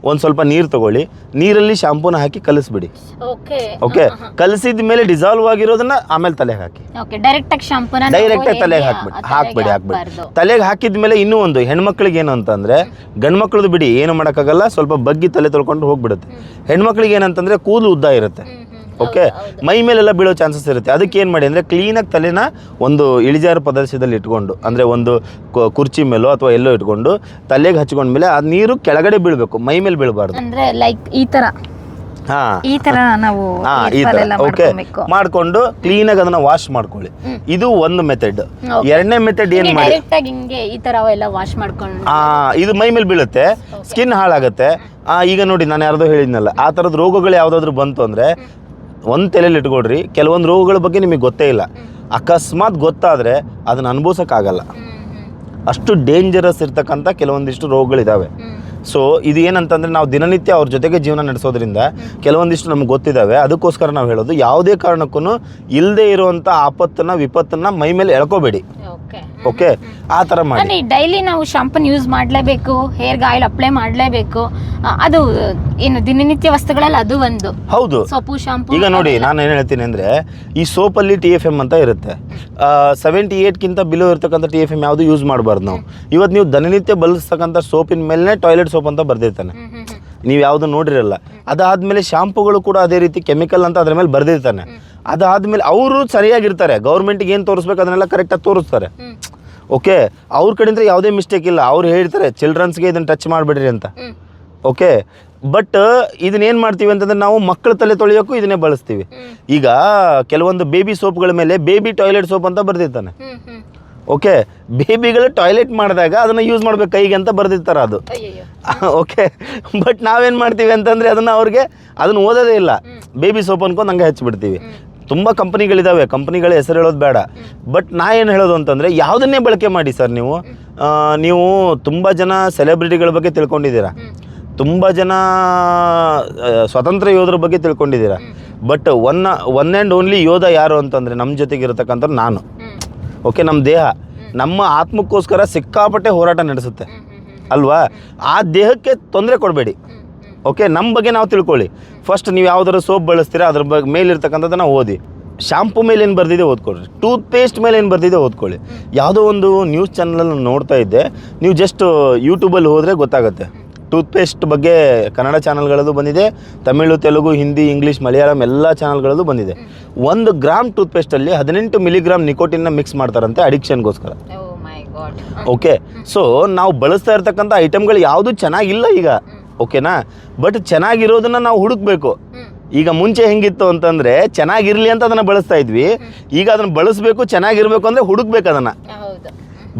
ಒಂದು ಸ್ವಲ್ಪ ನೀರು ತಗೊಳ್ಳಿ. ನೀರಲ್ಲಿ ಶಾಂಪೂನ ಹಾಕಿ ಕಲಿಸ್ಬಿಡಿ. ಓಕೆ ಓಕೆ ಕಲಿಸಿದ ಮೇಲೆ ಡಿಸಾಲ್ವ್ ಆಗಿರೋದನ್ನ ಆಮೇಲೆ ತಲೆಗೆ ಹಾಕಿ. ಓಕೆ ಡೈರೆಕ್ಟ್ ಆಗಿ ಶಾಂಪೂನ ಡೈರೆಕ್ಟ್ ತಲೆಗೆ ಹಾಕ್ಬಿಡಿ. ಹಾಕ್ಬಿಡಿ ಹಾಕ್ಬಿಡಿ. ತಲೆಗೆ ಹಾಕಿದ್ಮೇಲೆ ಇನ್ನೂ ಒಂದು ಹೆಣ್ಮಕ್ಳಿಗೆ ಏನು ಅಂತಂದ್ರೆ ಗಂಡ್ಮಕ್ಳದ್ದು ಬಿಡಿ ಏನು ಮಾಡೋಕ್ಕಾಗಲ್ಲ ಸ್ವಲ್ಪ ಬಗ್ಗಿ ತಲೆ ತೊಳ್ಕೊಂಡು ಹೋಗ್ಬಿಡುತ್ತೆ. ಹೆಣ್ಮಕ್ಳಿಗೆ ಏನಂತಂದ್ರೆ ಕೂದಲು ಉದ್ದ ಇರುತ್ತೆ. ಓಕೆ ಮೈ ಮೇಲೆಲ್ಲ ಬೀಳೋ ಚಾನ್ಸಸ್ ಇರುತ್ತೆ. ಅದಕ್ಕೆ ಏನು ಮಾಡಿ ಅಂದರೆ ಕ್ಲೀನಾಗಿ ತಲೆನ ಒಂದು ಇಳಿಜಾರು ಪ್ರದೇಶದಲ್ಲಿ ಇಟ್ಕೊಂಡು ಅಂದರೆ ಒಂದು ಕುರ್ಚಿ ಮೇಲೋ ಅಥವಾ ಎಲ್ಲೋ ಇಟ್ಕೊಂಡು ತಲೆಗೆ ಹಚ್ಕೊಂಡ್ಮೇಲೆ ಆ ನೀರು ಕೆಳಗಡೆ ಬೀಳಬೇಕು ಮೈ ಮೇಲೆ ಬೀಳಬಾರ್ದು. ಅಂದ್ರೆ ಲೈಕ್ ಈ ತರ. ಹಾಂ. ಈ ತರ ನಾವು ಈ ತರ. ಓಕೆ. ಮಾಡ್ಕೊಂಡು ಕ್ಲೀನಾಗಿ ಅದನ್ನ ವಾಶ್ ಮಾಡ್ಕೊಳ್ಳಿ. ಇದು ಒಂದು ಮೆಥಡ್ ಎರಡನೇ ಮೆಥಡ್ ಏನ್ ಮಾಡಿ ಡೈರೆಕ್ಟ್ ಆಗಿ ಹಿಂಗೆ ಈ ತರ ಎಲ್ಲ ವಾಶ್ ಮಾಡ್ಕೊಂಡು. ಆ ಇದು ಮೈ ಮೇಲೆ ಬೀಳುತ್ತೆ ಸ್ಕಿನ್ ಹಾಳಾಗುತ್ತೆ. ಈಗ ನೋಡಿ ನಾನು ಯಾರ್ದೋ ಹೇಳಿದ್ನಲ್ಲ ಆ ಥರದ ರೋಗಗಳು ಯಾವುದಾದ್ರೂ ಬಂತು ಅಂದರೆ ಒಂದು ತಲೆಯಲ್ಲಿ ಇಟ್ಕೊಳ್ರಿ. ಕೆಲವೊಂದು ರೋಗಗಳ ಬಗ್ಗೆ ನಿಮಗೆ ಗೊತ್ತೇ ಇಲ್ಲ. ಅಕಸ್ಮಾತ್ ಗೊತ್ತಾದರೆ ಅದನ್ನ ಅನುಭವಿಸೋಕ್ಕಾಗಲ್ಲ. ಅಷ್ಟು ಡೇಂಜರಸ್ ಇರ್ತಕ್ಕಂಥ ಕೆಲವೊಂದಿಷ್ಟು ರೋಗಗಳಿದ್ದಾವೆ ಸೊ ಇದು ಏನಂತಂದ್ರೆ ನಾವು ದಿನನಿತ್ಯ ಅವ್ರ ಜೊತೆಗೆ ಜೀವನ ನಡೆಸೋದ್ರಿಂದ ಕೆಲವೊಂದಿಷ್ಟು ನಮ್ಗೆ ಗೊತ್ತಿದ್ದಾವೆ ಅದಕ್ಕೋಸ್ಕರ ನಾವು ಹೇಳೋದು ಯಾವುದೇ ಕಾರಣಕ್ಕೂ ಇಲ್ಲದೆ ಇರುವಂಥ ಆಪತ್ತನ್ನ ವಿಪತ್ತನ್ನ ಮೈ ಮೇಲೆ ಎಳ್ಕೋಬೇಡಿ. ಓಕೆ ಆ ತರ ಮಾಡಿ. ಡೈಲಿ ನಾವು ಶಾಂಪನ್ ಯೂಸ್ ಮಾಡಲೇಬೇಕು ಹೇರ್ ಆಯಿಲ್ ಅಪ್ಲೈ ಮಾಡಲೇಬೇಕು. ಅದು ಏನು ದಿನನಿತ್ಯ ವಸ್ತುಗಳಲ್ಲಿ ಅದು ಒಂದು. ಹೌದು. ಸೋಪು ಶಾಂಪು ಈಗ ನೋಡಿ ನಾನು ಏನು ಹೇಳ್ತೀನಿ ಅಂದ್ರೆ ಈ ಸೋಪಲ್ಲಿ ಟಿ ಎಫ್ ಎಂ ಅಂತ ಇರುತ್ತೆ. ಸೆವೆಂಟಿ ಏಯ್ಟ್ಗಿಂತ ಬಿಲೋ ಇರತಕ್ಕಂಥ ಟಿ ಎಫ್ ಎಂ ಯಾವುದು ಯೂಸ್ ಮಾಡಬಾರ್ದು ನಾವು. ಇವತ್ತು ನೀವು ದಿನನಿತ್ಯ ಬಳಸ್ತಕ್ಕಂಥ ಸೋಪಿನ ಮೇಲೆ ಟಾಯ್ಲೆಟ್ ಸೋಪ್ ಅಂತ ಬರ್ದಿರ್ತಾನೆ. ನೀವು ಯಾವುದು ನೋಡಿರಲ್ಲ. ಅದಾದ್ಮೇಲೆ ಶಾಂಪುಗಳು ಕೂಡ ಅದೇ ರೀತಿ ಕೆಮಿಕಲ್ ಅಂತ ಅದ್ರ ಮೇಲೆ ಬರ್ದಿರ್ತಾನೆ. ಅದಾದ್ಮೇಲೆ ಅವರು ಸರಿಯಾಗಿರ್ತಾರೆ. ಗೌರ್ಮೆಂಟಿಗೆ ಏನು ತೋರಿಸ್ಬೇಕು ಅದನ್ನೆಲ್ಲ ಕರೆಕ್ಟಾಗಿ ತೋರಿಸ್ತಾರೆ. ಓಕೆ? ಅವ್ರ ಕಡೆಯಿಂದ ಯಾವುದೇ ಮಿಸ್ಟೇಕ್ ಇಲ್ಲ. ಅವ್ರು ಹೇಳ್ತಾರೆ ಚಿಲ್ಡ್ರನ್ಸ್ಗೆ ಇದನ್ನು ಟಚ್ ಮಾಡಿಬಿಡ್ರಿ ಅಂತ. ಓಕೆ? ಬಟ್ ಇದನ್ನೇನು ಮಾಡ್ತೀವಿ ಅಂತಂದ್ರೆ ನಾವು ಮಕ್ಕಳ ತಲೆ ತೊಳೆಯೋಕ್ಕೂ ಇದನ್ನೇ ಬಳಸ್ತೀವಿ. ಈಗ ಕೆಲವೊಂದು ಬೇಬಿ ಸೋಪ್ಗಳ ಮೇಲೆ ಬೇಬಿ ಟಾಯ್ಲೆಟ್ ಸೋಪ್ ಅಂತ ಬರ್ದಿರ್ತಾನೆ. ಓಕೆ ಬೇಬಿಗಳು ಟಾಯ್ಲೆಟ್ ಮಾಡಿದಾಗ ಅದನ್ನು ಯೂಸ್ ಮಾಡ್ಬೇಕು ಕೈಗೆ ಅಂತ ಬರೆದಿರ್ತಾರೆ ಅದು. ಓಕೆ ಬಟ್ ನಾವೇನು ಮಾಡ್ತೀವಿ ಅಂತಂದರೆ ಅದನ್ನು ಅವ್ರಿಗೆ ಅದನ್ನು ಓದೋದೇ ಇಲ್ಲ. ಬೇಬಿ ಸೋಪ್ ಅನ್ಕೊಂಡು ಹಂಗೆ ಹಚ್ಚಿಬಿಡ್ತೀವಿ ತುಂಬ ಕಂಪ್ನಿಗಳಿದ್ದಾವೆ ಕಂಪ್ನಿಗಳ ಹೆಸರು ಹೇಳೋದು ಬೇಡ. ಬಟ್ ನಾ ಏನು ಹೇಳೋದು ಅಂತಂದರೆ ಯಾವುದನ್ನೇ ಬಳಕೆ ಮಾಡಿ ಸರ್ ನೀವು? ನೀವು ತುಂಬ ಜನ ಸೆಲೆಬ್ರಿಟಿಗಳ ಬಗ್ಗೆ ತಿಳ್ಕೊಂಡಿದ್ದೀರಾ? ತುಂಬ ಜನ ಸ್ವತಂತ್ರ ಯೋಧರ ಬಗ್ಗೆ ತಿಳ್ಕೊಂಡಿದ್ದೀರಾ? But one one and only ಯೋಧ ಯಾರು ಅಂತಂದರೆ ನಮ್ಮ ಜೊತೆಗೆ ಇರತಕ್ಕಂಥ ನಾನು ಓಕೆ ನಮ್ಮ ದೇಹ. ನಮ್ಮ ಆತ್ಮಕ್ಕೋಸ್ಕರ ಸಿಕ್ಕಾಪಟ್ಟೆ ಹೋರಾಟ ನಡೆಸುತ್ತೆ. ಅಲ್ವಾ? ಆ ದೇಹಕ್ಕೆ ತೊಂದರೆ ಕೊಡಬೇಡಿ. ಓಕೆ ನಮ್ಮ ಬಗ್ಗೆ ನಾವು ತಿಳ್ಕೊಳ್ಳಿ. ಫಸ್ಟ್ ನೀವು ಯಾವ್ದಾದ್ರು ಸೋಪ್ ಬಳಸ್ತೀರಾ, ಅದ್ರ ಬಗ್ಗೆ ಮೇಲಿರ್ತಕ್ಕಂಥದ್ದನ್ನು ಓದಿ. ಶಾಂಪು ಮೇಲೆ ಏನು ಬರ್ದಿದೆ ಓದ್ಕೊಳ್ರಿ ಟೂತ್ ಪೇಸ್ಟ್ ಮೇಲೆ ಏನು ಬರ್ದಿದೆ ಓದ್ಕೊಳ್ಳಿ. ಯಾವುದೋ ಒಂದು ನ್ಯೂಸ್ ಚಾನಲಲ್ಲಿ ನೋಡ್ತಾ ಇದ್ದೆ. ನೀವು ಜಸ್ಟ್ ಯೂಟ್ಯೂಬಲ್ಲಿ ಹೋದರೆ ಗೊತ್ತಾಗುತ್ತೆ. ಟೂತ್ ಪೇಸ್ಟ್ ಬಗ್ಗೆ ಕನ್ನಡ ಚಾನಲ್ಗಳಲ್ಲೂ ಬಂದಿದೆ ತಮಿಳು ತೆಲುಗು ಹಿಂದಿ ಇಂಗ್ಲೀಷ್ ಮಲಯಾಳಂ ಎಲ್ಲ ಚಾನಲ್ಗಳಲ್ಲೂ ಬಂದಿದೆ. ಒಂದು ಗ್ರಾಮ್ ಟೂತ್ ಪೇಸ್ಟಲ್ಲಿ ಹದಿನೆಂಟು ಮಿಲಿಗ್ರಾಮ್ ನಿಕೋಟಿನ್ನ ಮಿಕ್ಸ್ ಮಾಡ್ತಾರಂತೆ ಅಡಿಕ್ಷನ್ಗೋಸ್ಕರ. ಓಕೆ ಸೊ ನಾವು ಬಳಸ್ತಾ ಇರ್ತಕ್ಕಂಥ ಐಟಮ್ಗಳು ಯಾವುದು ಚೆನ್ನಾಗಿಲ್ಲ ಈಗ ಓಕೆನಾ? ಬಟ್ ಚೆನ್ನಾಗಿರೋದನ್ನ ನಾವು ಹುಡುಕ್ಬೇಕು. ಈಗ ಮುಂಚೆ ಹೆಂಗಿತ್ತು ಅಂತಂದ್ರೆ ಚೆನ್ನಾಗಿರ್ಲಿ ಅಂತ ಅದನ್ನ ಬಳಸ್ತಾ ಇದ್ವಿ. ಈಗ ಅದನ್ನ ಬಳಸಬೇಕು ಚೆನ್ನಾಗಿರ್ಬೇಕು ಅಂದ್ರೆ ಹುಡುಕ್ಬೇಕು ಅದನ್ನ.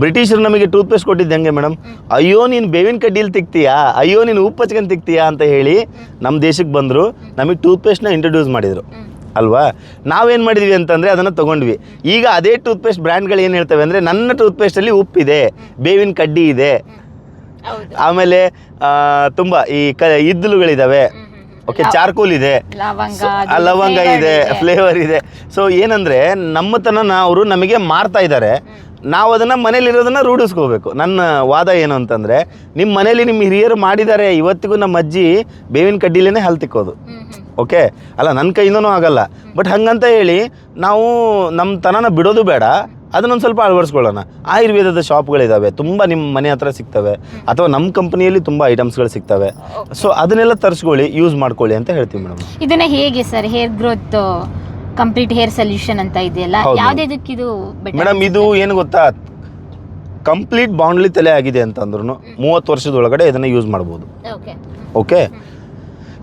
ಬ್ರಿಟಿಷರು ನಮಗೆ ಟೂತ್ ಪೇಸ್ಟ್ ಕೊಟ್ಟಿದ್ದು ಹೆಂಗೆ ಮೇಡಮ್? ಅಯ್ಯೋ ನೀನು ಬೇವಿನ ಕಡ್ಡಿಲಿ ತಿಕ್ತೀಯಾ? ಅಯ್ಯೋ ನೀನು ಉಪ್ಪು ಹಚ್ಕೊಂಡು ತಿಕ್ತೀಯಾ ಅಂತ ಹೇಳಿ ನಮ್ಮ ದೇಶಕ್ಕೆ ಬಂದರು ನಮಗೆ ಟೂತ್ ಪೇಸ್ಟ್ನ ಇಂಟ್ರೊಡ್ಯೂಸ್ ಮಾಡಿದರು. ಅಲ್ವಾ? ನಾವೇನು ಮಾಡಿದ್ವಿ ಅಂತಂದರೆ ಅದನ್ನು ತೊಗೊಂಡ್ವಿ. ಈಗ ಅದೇ ಟೂತ್ ಪೇಸ್ಟ್ ಬ್ರ್ಯಾಂಡ್ಗಳು ಏನು ಹೇಳ್ತವೆ ಅಂದರೆ ನನ್ನ ಟೂತ್ ಪೇಸ್ಟಲ್ಲಿ ಉಪ್ಪಿದೆ ಬೇವಿನ ಕಡ್ಡಿ ಇದೆ. ಆಮೇಲೆ ತುಂಬ ಈ ಕ ಇದ್ದಲುಗಳಿದ್ದಾವೆ ಓಕೆ ಚಾರ್ಕೋಲ್ ಇದೆ. ಲವಂಗ ಇದೆ ಫ್ಲೇವರ್ ಇದೆ. ಸೊ ಏನಂದ್ರೆ ನಮ್ಮತನ ಅವರು ನಮಗೆ ಮಾರ್ತಾ ಇದ್ದಾರೆ. ನಾವು ಅದನ್ನು ಮನೇಲಿರೋದನ್ನು ರೂಢಿಸ್ಕೋಬೇಕು. ನನ್ನ ವಾದ ಏನು ಅಂತಂದರೆ ನಿಮ್ಮ ಮನೇಲಿ ನಿಮ್ಮ ಹಿರಿಯರು ಮಾಡಿದ್ದಾರೆ ಇವತ್ತಿಗೂ ನಮ್ಮ ಅಜ್ಜಿ ಬೇವಿನ ಕಡ್ಡಿಲೇ ಹಲ್ ತಿಕ್ಕೋದು. ಓಕೆ? ಅಲ್ಲ ನನ್ನ ಕೈಯಿಂದನೂ ಆಗಲ್ಲ. ಬಟ್ ಹಂಗಂತ ಹೇಳಿ ನಾವು ನಮ್ಮ ತನನ ಬಿಡೋದು ಬೇಡ. ಅದನ್ನೊಂದು ಸ್ವಲ್ಪ ಅಳವಡಿಸ್ಕೊಳ್ಳೋಣ. ಆಯುರ್ವೇದದ ಶಾಪ್ಗಳಿದ್ದಾವೆ ತುಂಬ ನಿಮ್ಮ ಮನೆ ಹತ್ರ ಸಿಗ್ತವೆ. ಅಥವಾ ನಮ್ಮ ಕಂಪನಿಯಲ್ಲಿ ತುಂಬ ಐಟಮ್ಸ್ಗಳು ಸಿಗ್ತವೆ. ಸೊ ಅದನ್ನೆಲ್ಲ ತರಿಸ್ಕೊಳ್ಳಿ ಯೂಸ್ ಮಾಡ್ಕೊಳ್ಳಿ ಅಂತ ಹೇಳ್ತೀವಿ ಮೇಡಮ್. ಇದನ್ನ ಹೇಗೆ sir hair growth complete hair solution ಅಂತ ಇದೆಯಲ್ಲ? ಹೌದು. ಯಾವ್ದಕ್ಕೆ ಇದು better ಮೇಡಮ್ ಇದು ಏನು ಗೊತ್ತಾ? ಕಂಪ್ಲೀಟ್ ಬಾಂಡ್ಲಿ ತಲೆ ಆಗಿದೆ ಅಂತಂದ್ರೂ ಮೂವತ್ತು ವರ್ಷದೊಳಗಡೆ ಇದನ್ನು ಯೂಸ್ ಮಾಡ್ಬೋದು. ಓಕೆ ಓಕೆ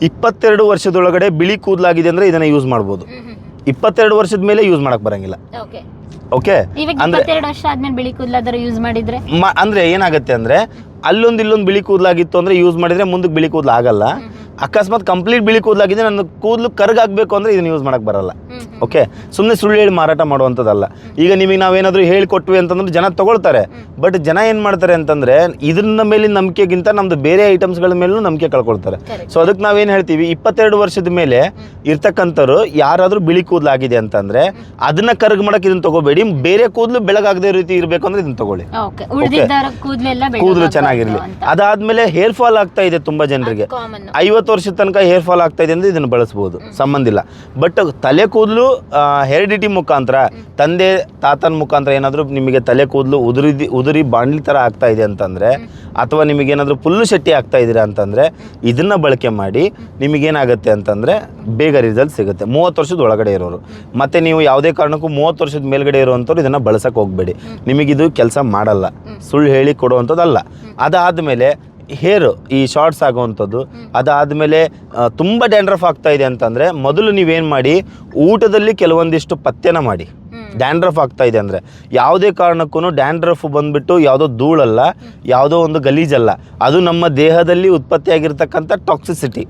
ಇಪ್ಪತ್ತೆರಡು ವರ್ಷದೊಳಗಡೆ ಬಿಳಿ ಕೂದಲಾಗಿದೆ ಅಂದರೆ ಇದನ್ನು ಯೂಸ್ ಮಾಡ್ಬೋದು. ಇಪ್ಪತ್ತೆರಡು ವರ್ಷದ ಮೇಲೆ ಯೂಸ್ ಮಾಡಕ್ಕೆ ಬರಂಗಿಲ್ಲ. ಓಕೆ ಓಕೆ ಇವಾಗ ಅಂದ್ರೆ ಇಪ್ಪತ್ತೆರಡು ವರ್ಷ ಆದ್ಮೇಲೆ ಬಿಳಿ ಕೂದಲಾದರೂ ಯೂಸ್ ಮಾಡಿದ್ರೆ? ಅಂದ್ರೆ ಏನಾಗುತ್ತೆ ಅಂದ್ರೆ ಅಲ್ಲೊಂದು ಇಲ್ಲೊಂದು ಬಿಳಿ ಕೂದಲಾಗಿತ್ತು ಅಂದ್ರೆ ಯೂಸ್ ಮಾಡಿದ್ರೆ ಮುಂದಕ್ಕೆ ಬಿಳಿ ಕೂದಲು ಆಗಲ್ಲ. ಅಕಸ್ಮಾತ್ ಕಂಪ್ಲೀಟ್ ಬಿಳಿ ಕೂದಲಾಗಿದೆ ನನ್ನ ಕೂದಲು ಕರ್ಗಾಗಬೇಕು ಅಂದ್ರೆ ಇದನ್ನ ಯೂಸ್ ಮಾಡಕ್ ಬರಲ್ಲ. ಓಕೆ ಸುಮ್ಮನೆ ಸುಳ್ಳು ಹೇಳಿ ಮಾರಾಟ ಮಾಡುವಂಥದ್ದಲ್ಲ. ಈಗ ನಿಮಗೆ ನಾವೇನಾದರೂ ಹೇಳಿಕೊಟ್ವಿ ಅಂತಂದ್ರೆ ಜನ ತಗೊಳ್ತಾರೆ. ಬಟ್ ಜನ ಏನು ಮಾಡ್ತಾರೆ ಅಂತಂದ್ರೆ ಇದನ್ನ ಮೇಲಿನ ನಂಬಿಕೆಗಿಂತ ನಮ್ದು ಬೇರೆ ಐಟಮ್ಸ್ಗಳ ಮೇಲೂ ನಂಬಿಕೆ ಕಳ್ಕೊಳ್ತಾರೆ. ಸೊ ಅದಕ್ಕೆ ನಾವೇನು ಹೇಳ್ತೀವಿ ಇಪ್ಪತ್ತೆರಡು ವರ್ಷದ ಮೇಲೆ ಇರ್ತಕ್ಕಂಥವ್ರು ಯಾರಾದರೂ ಬಿಳಿ ಕೂದಲಾಗಿದೆ ಅಂತಂದ್ರೆ ಅದನ್ನ ಕರ್ಗ್ ಮಾಡೋಕೆ ಇದನ್ನ ತಗೋಬೇಡಿ. ಬೇರೆ ಕೂದಲು ಬೆಳಗಾಗದೇ ರೀತಿ ಇರಬೇಕು ಅಂದ್ರೆ ಇದನ್ನ ತಗೊಳ್ಳಿ. ಕೂದಲು ಚೆನ್ನಾಗಿರಲಿ. ಅದಾದಮೇಲೆ ಹೇರ್ ಫಾಲ್ ಆಗ್ತಾ ಇದೆ ತುಂಬಾ ಜನರಿಗೆ. ಐವತ್ತು ವರ್ಷದ ತನಕ ಹೇರ್ ಫಾಲ್ ಆಗ್ತಾ ಇದೆ ಅಂದರೆ ಇದನ್ನು ಬಳಸ್ಬೋದು. ಸಂಬಂಧಿಲ್ಲ ಬಟ್ ತಲೆ ಕೂದಲು ಹೆರಿಡಿಟಿ ಮುಖಾಂತರ, ತಂದೆ, ತಾತನ ಮುಖಾಂತರ ಏನಾದರೂ ನಿಮಗೆ ತಲೆ ಕೂದಲು ಉದುರಿ ಉದುರಿ ಬಾಂಡ್ಲಿ ಥರ ಆಗ್ತಾ ಇದೆ ಅಂತಂದರೆ, ಅಥವಾ ನಿಮಗೇನಾದರೂ ಪುಲ್ಲು ಶೆಟ್ಟಿ ಆಗ್ತಾ ಇದ್ದೀರಾ ಅಂತಂದರೆ, ಇದನ್ನು ಬಳಕೆ ಮಾಡಿ ನಿಮಗೇನಾಗುತ್ತೆ ಅಂತಂದರೆ ಬೇಗ ರಿಸಲ್ಟ್ ಸಿಗುತ್ತೆ. ಮೂವತ್ತು ವರ್ಷದ ಒಳಗಡೆ ಇರೋರು. ಮತ್ತು ನೀವು ಯಾವುದೇ ಕಾರಣಕ್ಕೂ ಮೂವತ್ತು ವರ್ಷದ ಮೇಲ್ಗಡೆ ಇರುವಂಥವ್ರು ಇದನ್ನು ಬಳಸೋಕೆ ಹೋಗಬೇಡಿ. ನಿಮಗಿದು ಕೆಲಸ ಮಾಡಲ್ಲ. ಸುಳ್ಳು ಹೇಳಿ ಕೊಡುವಂಥದ್ದಲ್ಲ. ಅದಾದಮೇಲೆ ಹೇರು ಈ ಶಾರ್ಟ್ಸ್ ಆಗುವಂಥದ್ದು. ಅದಾದಮೇಲೆ ತುಂಬ ಡ್ಯಾಂಡ್ರಫ್ ಆಗ್ತಾ ಇದೆ ಅಂತಂದರೆ ಮೊದಲು ನೀವೇನು ಮಾಡಿ ಊಟದಲ್ಲಿ ಕೆಲವೊಂದಿಷ್ಟು ಪಥ್ಯನ ಮಾಡಿ. ಡ್ಯಾಂಡ್ರಫ್ ಆಗ್ತಾ ಇದೆ ಅಂದರೆ. ಯಾವುದೇ ಕಾರಣಕ್ಕೂ ಡ್ಯಾಂಡ್ರಫ್ ಬಂದ್ಬಿಟ್ಟು ಯಾವುದೋ ಧೂಳಲ್ಲ ಯಾವುದೋ ಒಂದು ಗಲೀಜಲ್ಲ. ಅದು ನಮ್ಮ ದೇಹದಲ್ಲಿ ಉತ್ಪತ್ತಿಯಾಗಿರ್ತಕ್ಕಂಥ ಟಾಕ್ಸಿಸಿಟಿ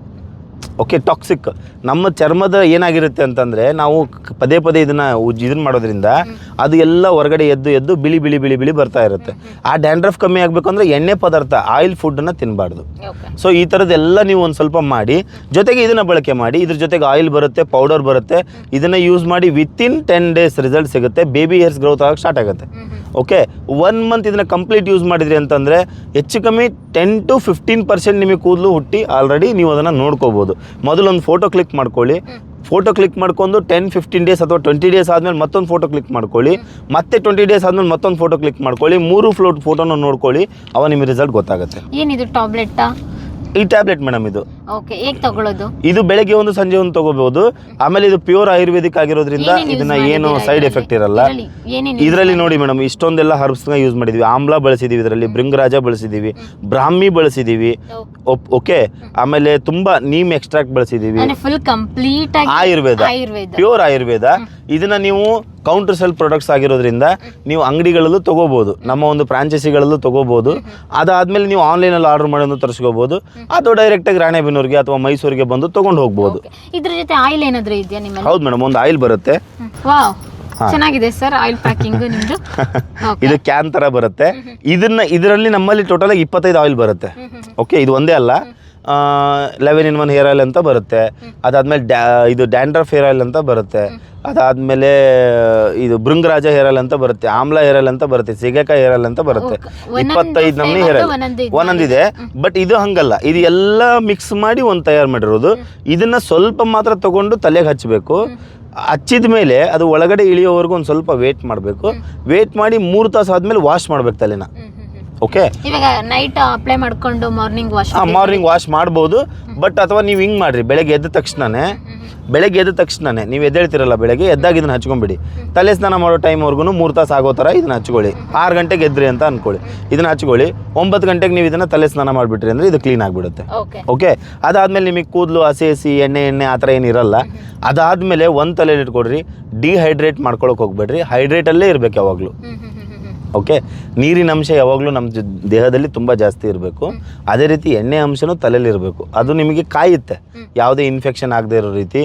ಓಕೆ ಟಾಕ್ಸಿಕ್ ನಮ್ಮ ಚರ್ಮದ ಏನಾಗಿರುತ್ತೆ ಅಂತಂದರೆ ನಾವು ಪದೇ ಪದೇ ಇದನ್ನು ಇದನ್ನು ಮಾಡೋದ್ರಿಂದ ಅದು ಎಲ್ಲ ಹೊರಗಡೆ ಎದ್ದು ಎದ್ದು ಬಿಳಿ ಬಿಳಿ ಬಿಳಿ ಬಿಳಿ ಬರ್ತಾ ಇರುತ್ತೆ. ಆ ಡ್ಯಾಂಡ್ರಫ್ ಕಮ್ಮಿ ಆಗಬೇಕು ಅಂದರೆ ಎಣ್ಣೆ ಪದಾರ್ಥ ಆಯಿಲ್ ಫುಡ್ಡನ್ನು ತಿನ್ನಬಾರ್ದು ಸೊ ಈ ಥರದ್ದೆಲ್ಲ ನೀವು ಒಂದು ಸ್ವಲ್ಪ ಮಾಡಿ ಜೊತೆಗೆ ಇದನ್ನು ಬಳಕೆ ಮಾಡಿ ಇದ್ರ ಜೊತೆಗೆ ಆಯಿಲ್ ಬರುತ್ತೆ ಪೌಡರ್ ಬರುತ್ತೆ. ಇದನ್ನು ಯೂಸ್ ಮಾಡಿ ವಿತಿನ್ ಟೆನ್ ಡೇಸ್ ರಿಸಲ್ಟ್ ಸಿಗುತ್ತೆ ಬೇಬಿ ಹೇರ್ಸ್ ಗ್ರೋತ್ ಆಗಕ್ಕೆ ಸ್ಟಾರ್ಟ್ ಆಗುತ್ತೆ. ಓಕೆ ಒನ್ ಮಂತ್ ಇದನ್ನು ಕಂಪ್ಲೀಟ್ ಯೂಸ್ ಮಾಡಿದ್ರಿ ಅಂತಂದರೆ ಹೆಚ್ಚು ಕಮ್ಮಿ ಟೆನ್ ಟು ಫಿಫ್ಟೀನ್ ಪರ್ಸೆಂಟ್ ನಿಮಗೆ ಕೂದಲು ಹುಟ್ಟಿ ಆಲ್ರೆಡಿ ನೀವು ಅದನ್ನು ನೋಡ್ಕೋಬೋದು. ಮೊದಲೊಂದು ಒಂದು ಫೋಟೋ ಕ್ಲಿಕ್ ಮಾಡ್ಕೊಳ್ಳಿ. ಫೋಟೋ ಕ್ಲಿಕ್ ಮಾಡ್ಕೊಂಡು ಟೆನ್ ಫಿಫ್ಟೀನ್ ಡೇಸ್ ಅಥವಾ ಟ್ವೆಂಟಿ ಡೇಸ್ ಆದಮೇಲೆ ಮತ್ತೊಂದು ಫೋಟೋ ಕ್ಲಿಕ್ ಮಾಡ್ಕೊಳ್ಳಿ. ಮತ್ತೆ ಟ್ವೆಂಟಿ ಡೇಸ್ ಆದಮೇಲೆ ಮತ್ತೊಂದು ಫೋಟೋ ಕ್ಲಿಕ್ ಮಾಡ್ಕೊಳ್ಳಿ. ಮೂರು ಫ್ಲೋಟ್ ಫೋಟೋನ ನೋಡ್ಕೊಳ್ಳಿ. ಅವಾಗ ನಿಮಗೆ ರಿಸಲ್ಟ್ ಗೊತ್ತಾಗುತ್ತೆ. ಏನಿದು ಟಾಬ್ಲೆಟ್ಟಾ ಈ ಟ್ಯಾಬ್ಲೆಟ್ ಮೇಡಮ್ ಇದು. ಓಕೆ ಹೇಗೆ ತಗೊಳ್ಳೋದು ಇದು ಬೆಳಗ್ಗೆ ಒಂದು ಸಂಜೆ ಒಂದು ತಗೋಬಹುದು ಆಮೇಲೆ ಇದು ಪ್ಯೂರ್ ಆಯುರ್ವೇದಿಕ್ ಆಗಿರೋದ್ರಿಂದ ಇದನ್ನ ಏನು ಸೈಡ್ ಎಫೆಕ್ಟ್ ಇರಲ್ಲ. ಇದ್ರಲ್ಲಿ ನೋಡಿ ಮೇಡಮ್ ಇಷ್ಟೊಂದೆಲ್ಲ ಹರ್ಬ್ಸ್ನ ಯೂಸ್ ಮಾಡಿದೀವಿ. ಆಮ್ಲ ಬಳಸಿದೀವಿ ಇದರಲ್ಲಿ ಭೃಂಗರಾಜ ಬಳಸಿದೀವಿ ಬ್ರಾಹ್ಮಿ ಬಳಸಿದೀವಿ. ಓಕೆ ಆಮೇಲೆ ತುಂಬಾ ನೀಮ್ ಎಕ್ಸ್ಟ್ರಾಕ್ಟ್ ಬಳಸಿದೀವಿ. ಆಯುರ್ವೇದ. ಪ್ಯೂರ್ ಆಯುರ್ವೇದ. ಇದನ್ನ ನೀವು ಕೌಂಟರ್ ಸೆಲ್ ಪ್ರಾಡಕ್ಟ್ಸ್ ಆಗಿರೋದ್ರಿಂದ ನೀವು ಅಂಗಡಿಗಳಲ್ಲೂ ತಗೋಬಹುದು ನಮ್ಮ ಒಂದು ಫ್ರಾಂಚೈಸಿಗಳಲ್ಲೂ ತಗೋಬಹುದು ಅದಾದ್ಮೇಲೆ ನೀವು ಆನ್ಲೈನಲ್ಲಿ ಆರ್ಡರ್ ಮಾಡೋದು ತರಿಸ್ಕೋಬೋದು. ಅಥವಾ ಡೈರೆಕ್ಟಾಗಿ ರಾಣೆಬೆನ್ನೂರಿಗೆ ಅಥವಾ ಮೈಸೂರಿಗೆ ಬಂದು ತಗೊಂಡು ಹೋಗ್ಬೋದು. Okay. ಇದ್ರ ಜೊತೆ ಆಯಿಲ್ ಏನಾದ್ರೂ ಇದೆಯಾ ನಿಮ್ಮಲ್ಲಿ? ಹೌದು ಮೇಡಮ್ ಒಂದು ಆಯಿಲ್ ಬರುತ್ತೆ. ವಾವ್ ಚೆನ್ನಾಗಿದೆ ಸರ್ ಆಯಿಲ್ ಪ್ಯಾಕಿಂಗ್ ನಿಮ್ದು. ಇದು ಕ್ಯಾನ್ ತರ ಬರುತ್ತೆ. ಇದನ್ನ ಇದರಲ್ಲಿ ನಮ್ಮಲ್ಲಿ ಟೋಟಲ್ ಆಗಿ ಇಪ್ಪತ್ತೈದು ಆಯಿಲ್ ಬರುತ್ತೆ. ಓಕೆ ಇದು ಒಂದೇ ಅಲ್ಲ. Eleven in one hair oil ಅಂತ ಬರುತ್ತೆ. ಅದಾದ್ಮೇಲೆ ಡ್ಯಾ ಇದು ಡ್ಯಾಂಡ್ರಫ್ ಹೇರ್ ಆಯಿಲ್ ಅಂತ ಬರುತ್ತೆ. ಅದಾದಮೇಲೆ ಇದು ಭೃಂಗರಾಜ ಹೇರ್ ಆಯಿಲ್ ಅಂತ ಬರುತ್ತೆ. ಆಮ್ಲ ಹೇರ್ ಆಯಿಲ್ ಅಂತ ಬರುತ್ತೆ. ಸಿಗಕಾಯಿ ಹೇರ್ ಆಯಿಲ್ ಅಂತ ಬರುತ್ತೆ. ಇಪ್ಪತ್ತೈದು ನಮ್ನಿ ಹೇರ್ ಆಯಿಲ್ ಒಂದೊಂದಿದೆ. ಬಟ್ ಇದು ಹಂಗಲ್ಲ. ಇದು ಎಲ್ಲ ಮಿಕ್ಸ್ ಮಾಡಿ ಒಂದು ತಯಾರು ಮಾಡಿರೋದು. ಇದನ್ನು ಸ್ವಲ್ಪ ಮಾತ್ರ ತಗೊಂಡು ತಲೆಗೆ ಹಚ್ಚಬೇಕು ಹಚ್ಚಿದ ಮೇಲೆ ಅದು ಒಳಗಡೆ ಇಳಿಯೋವರೆಗೂ ಒಂದು ಸ್ವಲ್ಪ ವೇಟ್ ಮಾಡಬೇಕು. ವೇಟ್ ಮಾಡಿ ಮೂರು ತಾಸು ಆದಮೇಲೆ ವಾಶ್ ಮಾಡ್ಬೇಕು ತಲೆನ. ಓಕೆ ಇವಾಗ ನೈಟ್ ಅಪ್ಲೈ ಮಾಡ್ಕೊಂಡು ಮಾರ್ನಿಂಗ್ ವಾಶ್ ಮಾರ್ನಿಂಗ್ ವಾಶ್ ಮಾಡ್ಬೋದು ಬಟ್ ಅಥವಾ ನೀವು ಹಿಂಗೆ ಮಾಡ್ರಿ ಬೆಳಗ್ಗೆ ಎದ್ದ ತಕ್ಷಣನೇ ಬೆಳಗ್ಗೆ ಎದ್ದ ತಕ್ಷಣನೇ ನೀವು ಎದ್ದೇಳ್ತಿರಲ್ಲ ಬೆಳಗ್ಗೆ ಎದ್ದಾಗ ಇದನ್ನ ಹಚ್ಕೊಂಬಿಡಿ. ತಲೆ ಸ್ನಾನ ಮಾಡೋ ಟೈಮ್ವರೆಗೂ ಮೂರು ತಾಸು ಆಗೋ ಥರ ಇದನ್ನ ಹಚ್ಕೊಳ್ಳಿ. ಆರು ಗಂಟೆಗೆ ಎದ್ರಿ ಅಂತ ಅನ್ಕೊಳ್ಳಿ. ಇದನ್ನ ಹಚ್ಕೊಳ್ಳಿ. ಒಂಬತ್ತು ಗಂಟೆಗೆ ನೀವು ಇದನ್ನ ತಲೆ ಸ್ನಾನ ಮಾಡಿಬಿಟ್ರಿ ಅಂದರೆ ಇದು ಕ್ಲೀನ್ ಆಗಿಬಿಡುತ್ತೆ. ಓಕೆ ಓಕೆ ಅದಾದ್ಮೇಲೆ ನಿಮಗೆ ಕೂದಲು ಹಸಿ ಹಸಿ ಎಣ್ಣೆ ಎಣ್ಣೆ ಆ ಥರ ಏನಿರಲ್ಲ ಅದಾದ್ಮೇಲೆ ಒಂದು ತಲೆಯಲ್ಲಿ ಇಟ್ಕೊಡ್ರಿ ಡಿಹೈಡ್ರೇಟ್ ಮಾಡ್ಕೊಳಕ್ಕೆ ಹೋಗ್ಬೇಡ್ರಿ. ಹೈಡ್ರೇಟಲ್ಲೇ ಇರ್ಬೇಕು ಯಾವಾಗಲೂ. ಓಕೆ? ನೀರಿನ ಅಂಶ ಯಾವಾಗಲೂ ನಮ್ಮ ದೇಹದಲ್ಲಿ ತುಂಬ ಜಾಸ್ತಿ ಇರಬೇಕು. ಅದೇ ರೀತಿ ಎಣ್ಣೆ ಅಂಶನೂ ತಲೆಯಲ್ಲಿ ಇರಬೇಕು. ಅದು ನಿಮಗೆ ಕಾಯುತ್ತೆ. ಯಾವುದೇ ಇನ್ಫೆಕ್ಷನ್ ಆಗದೆ ಇರೋ ರೀತಿ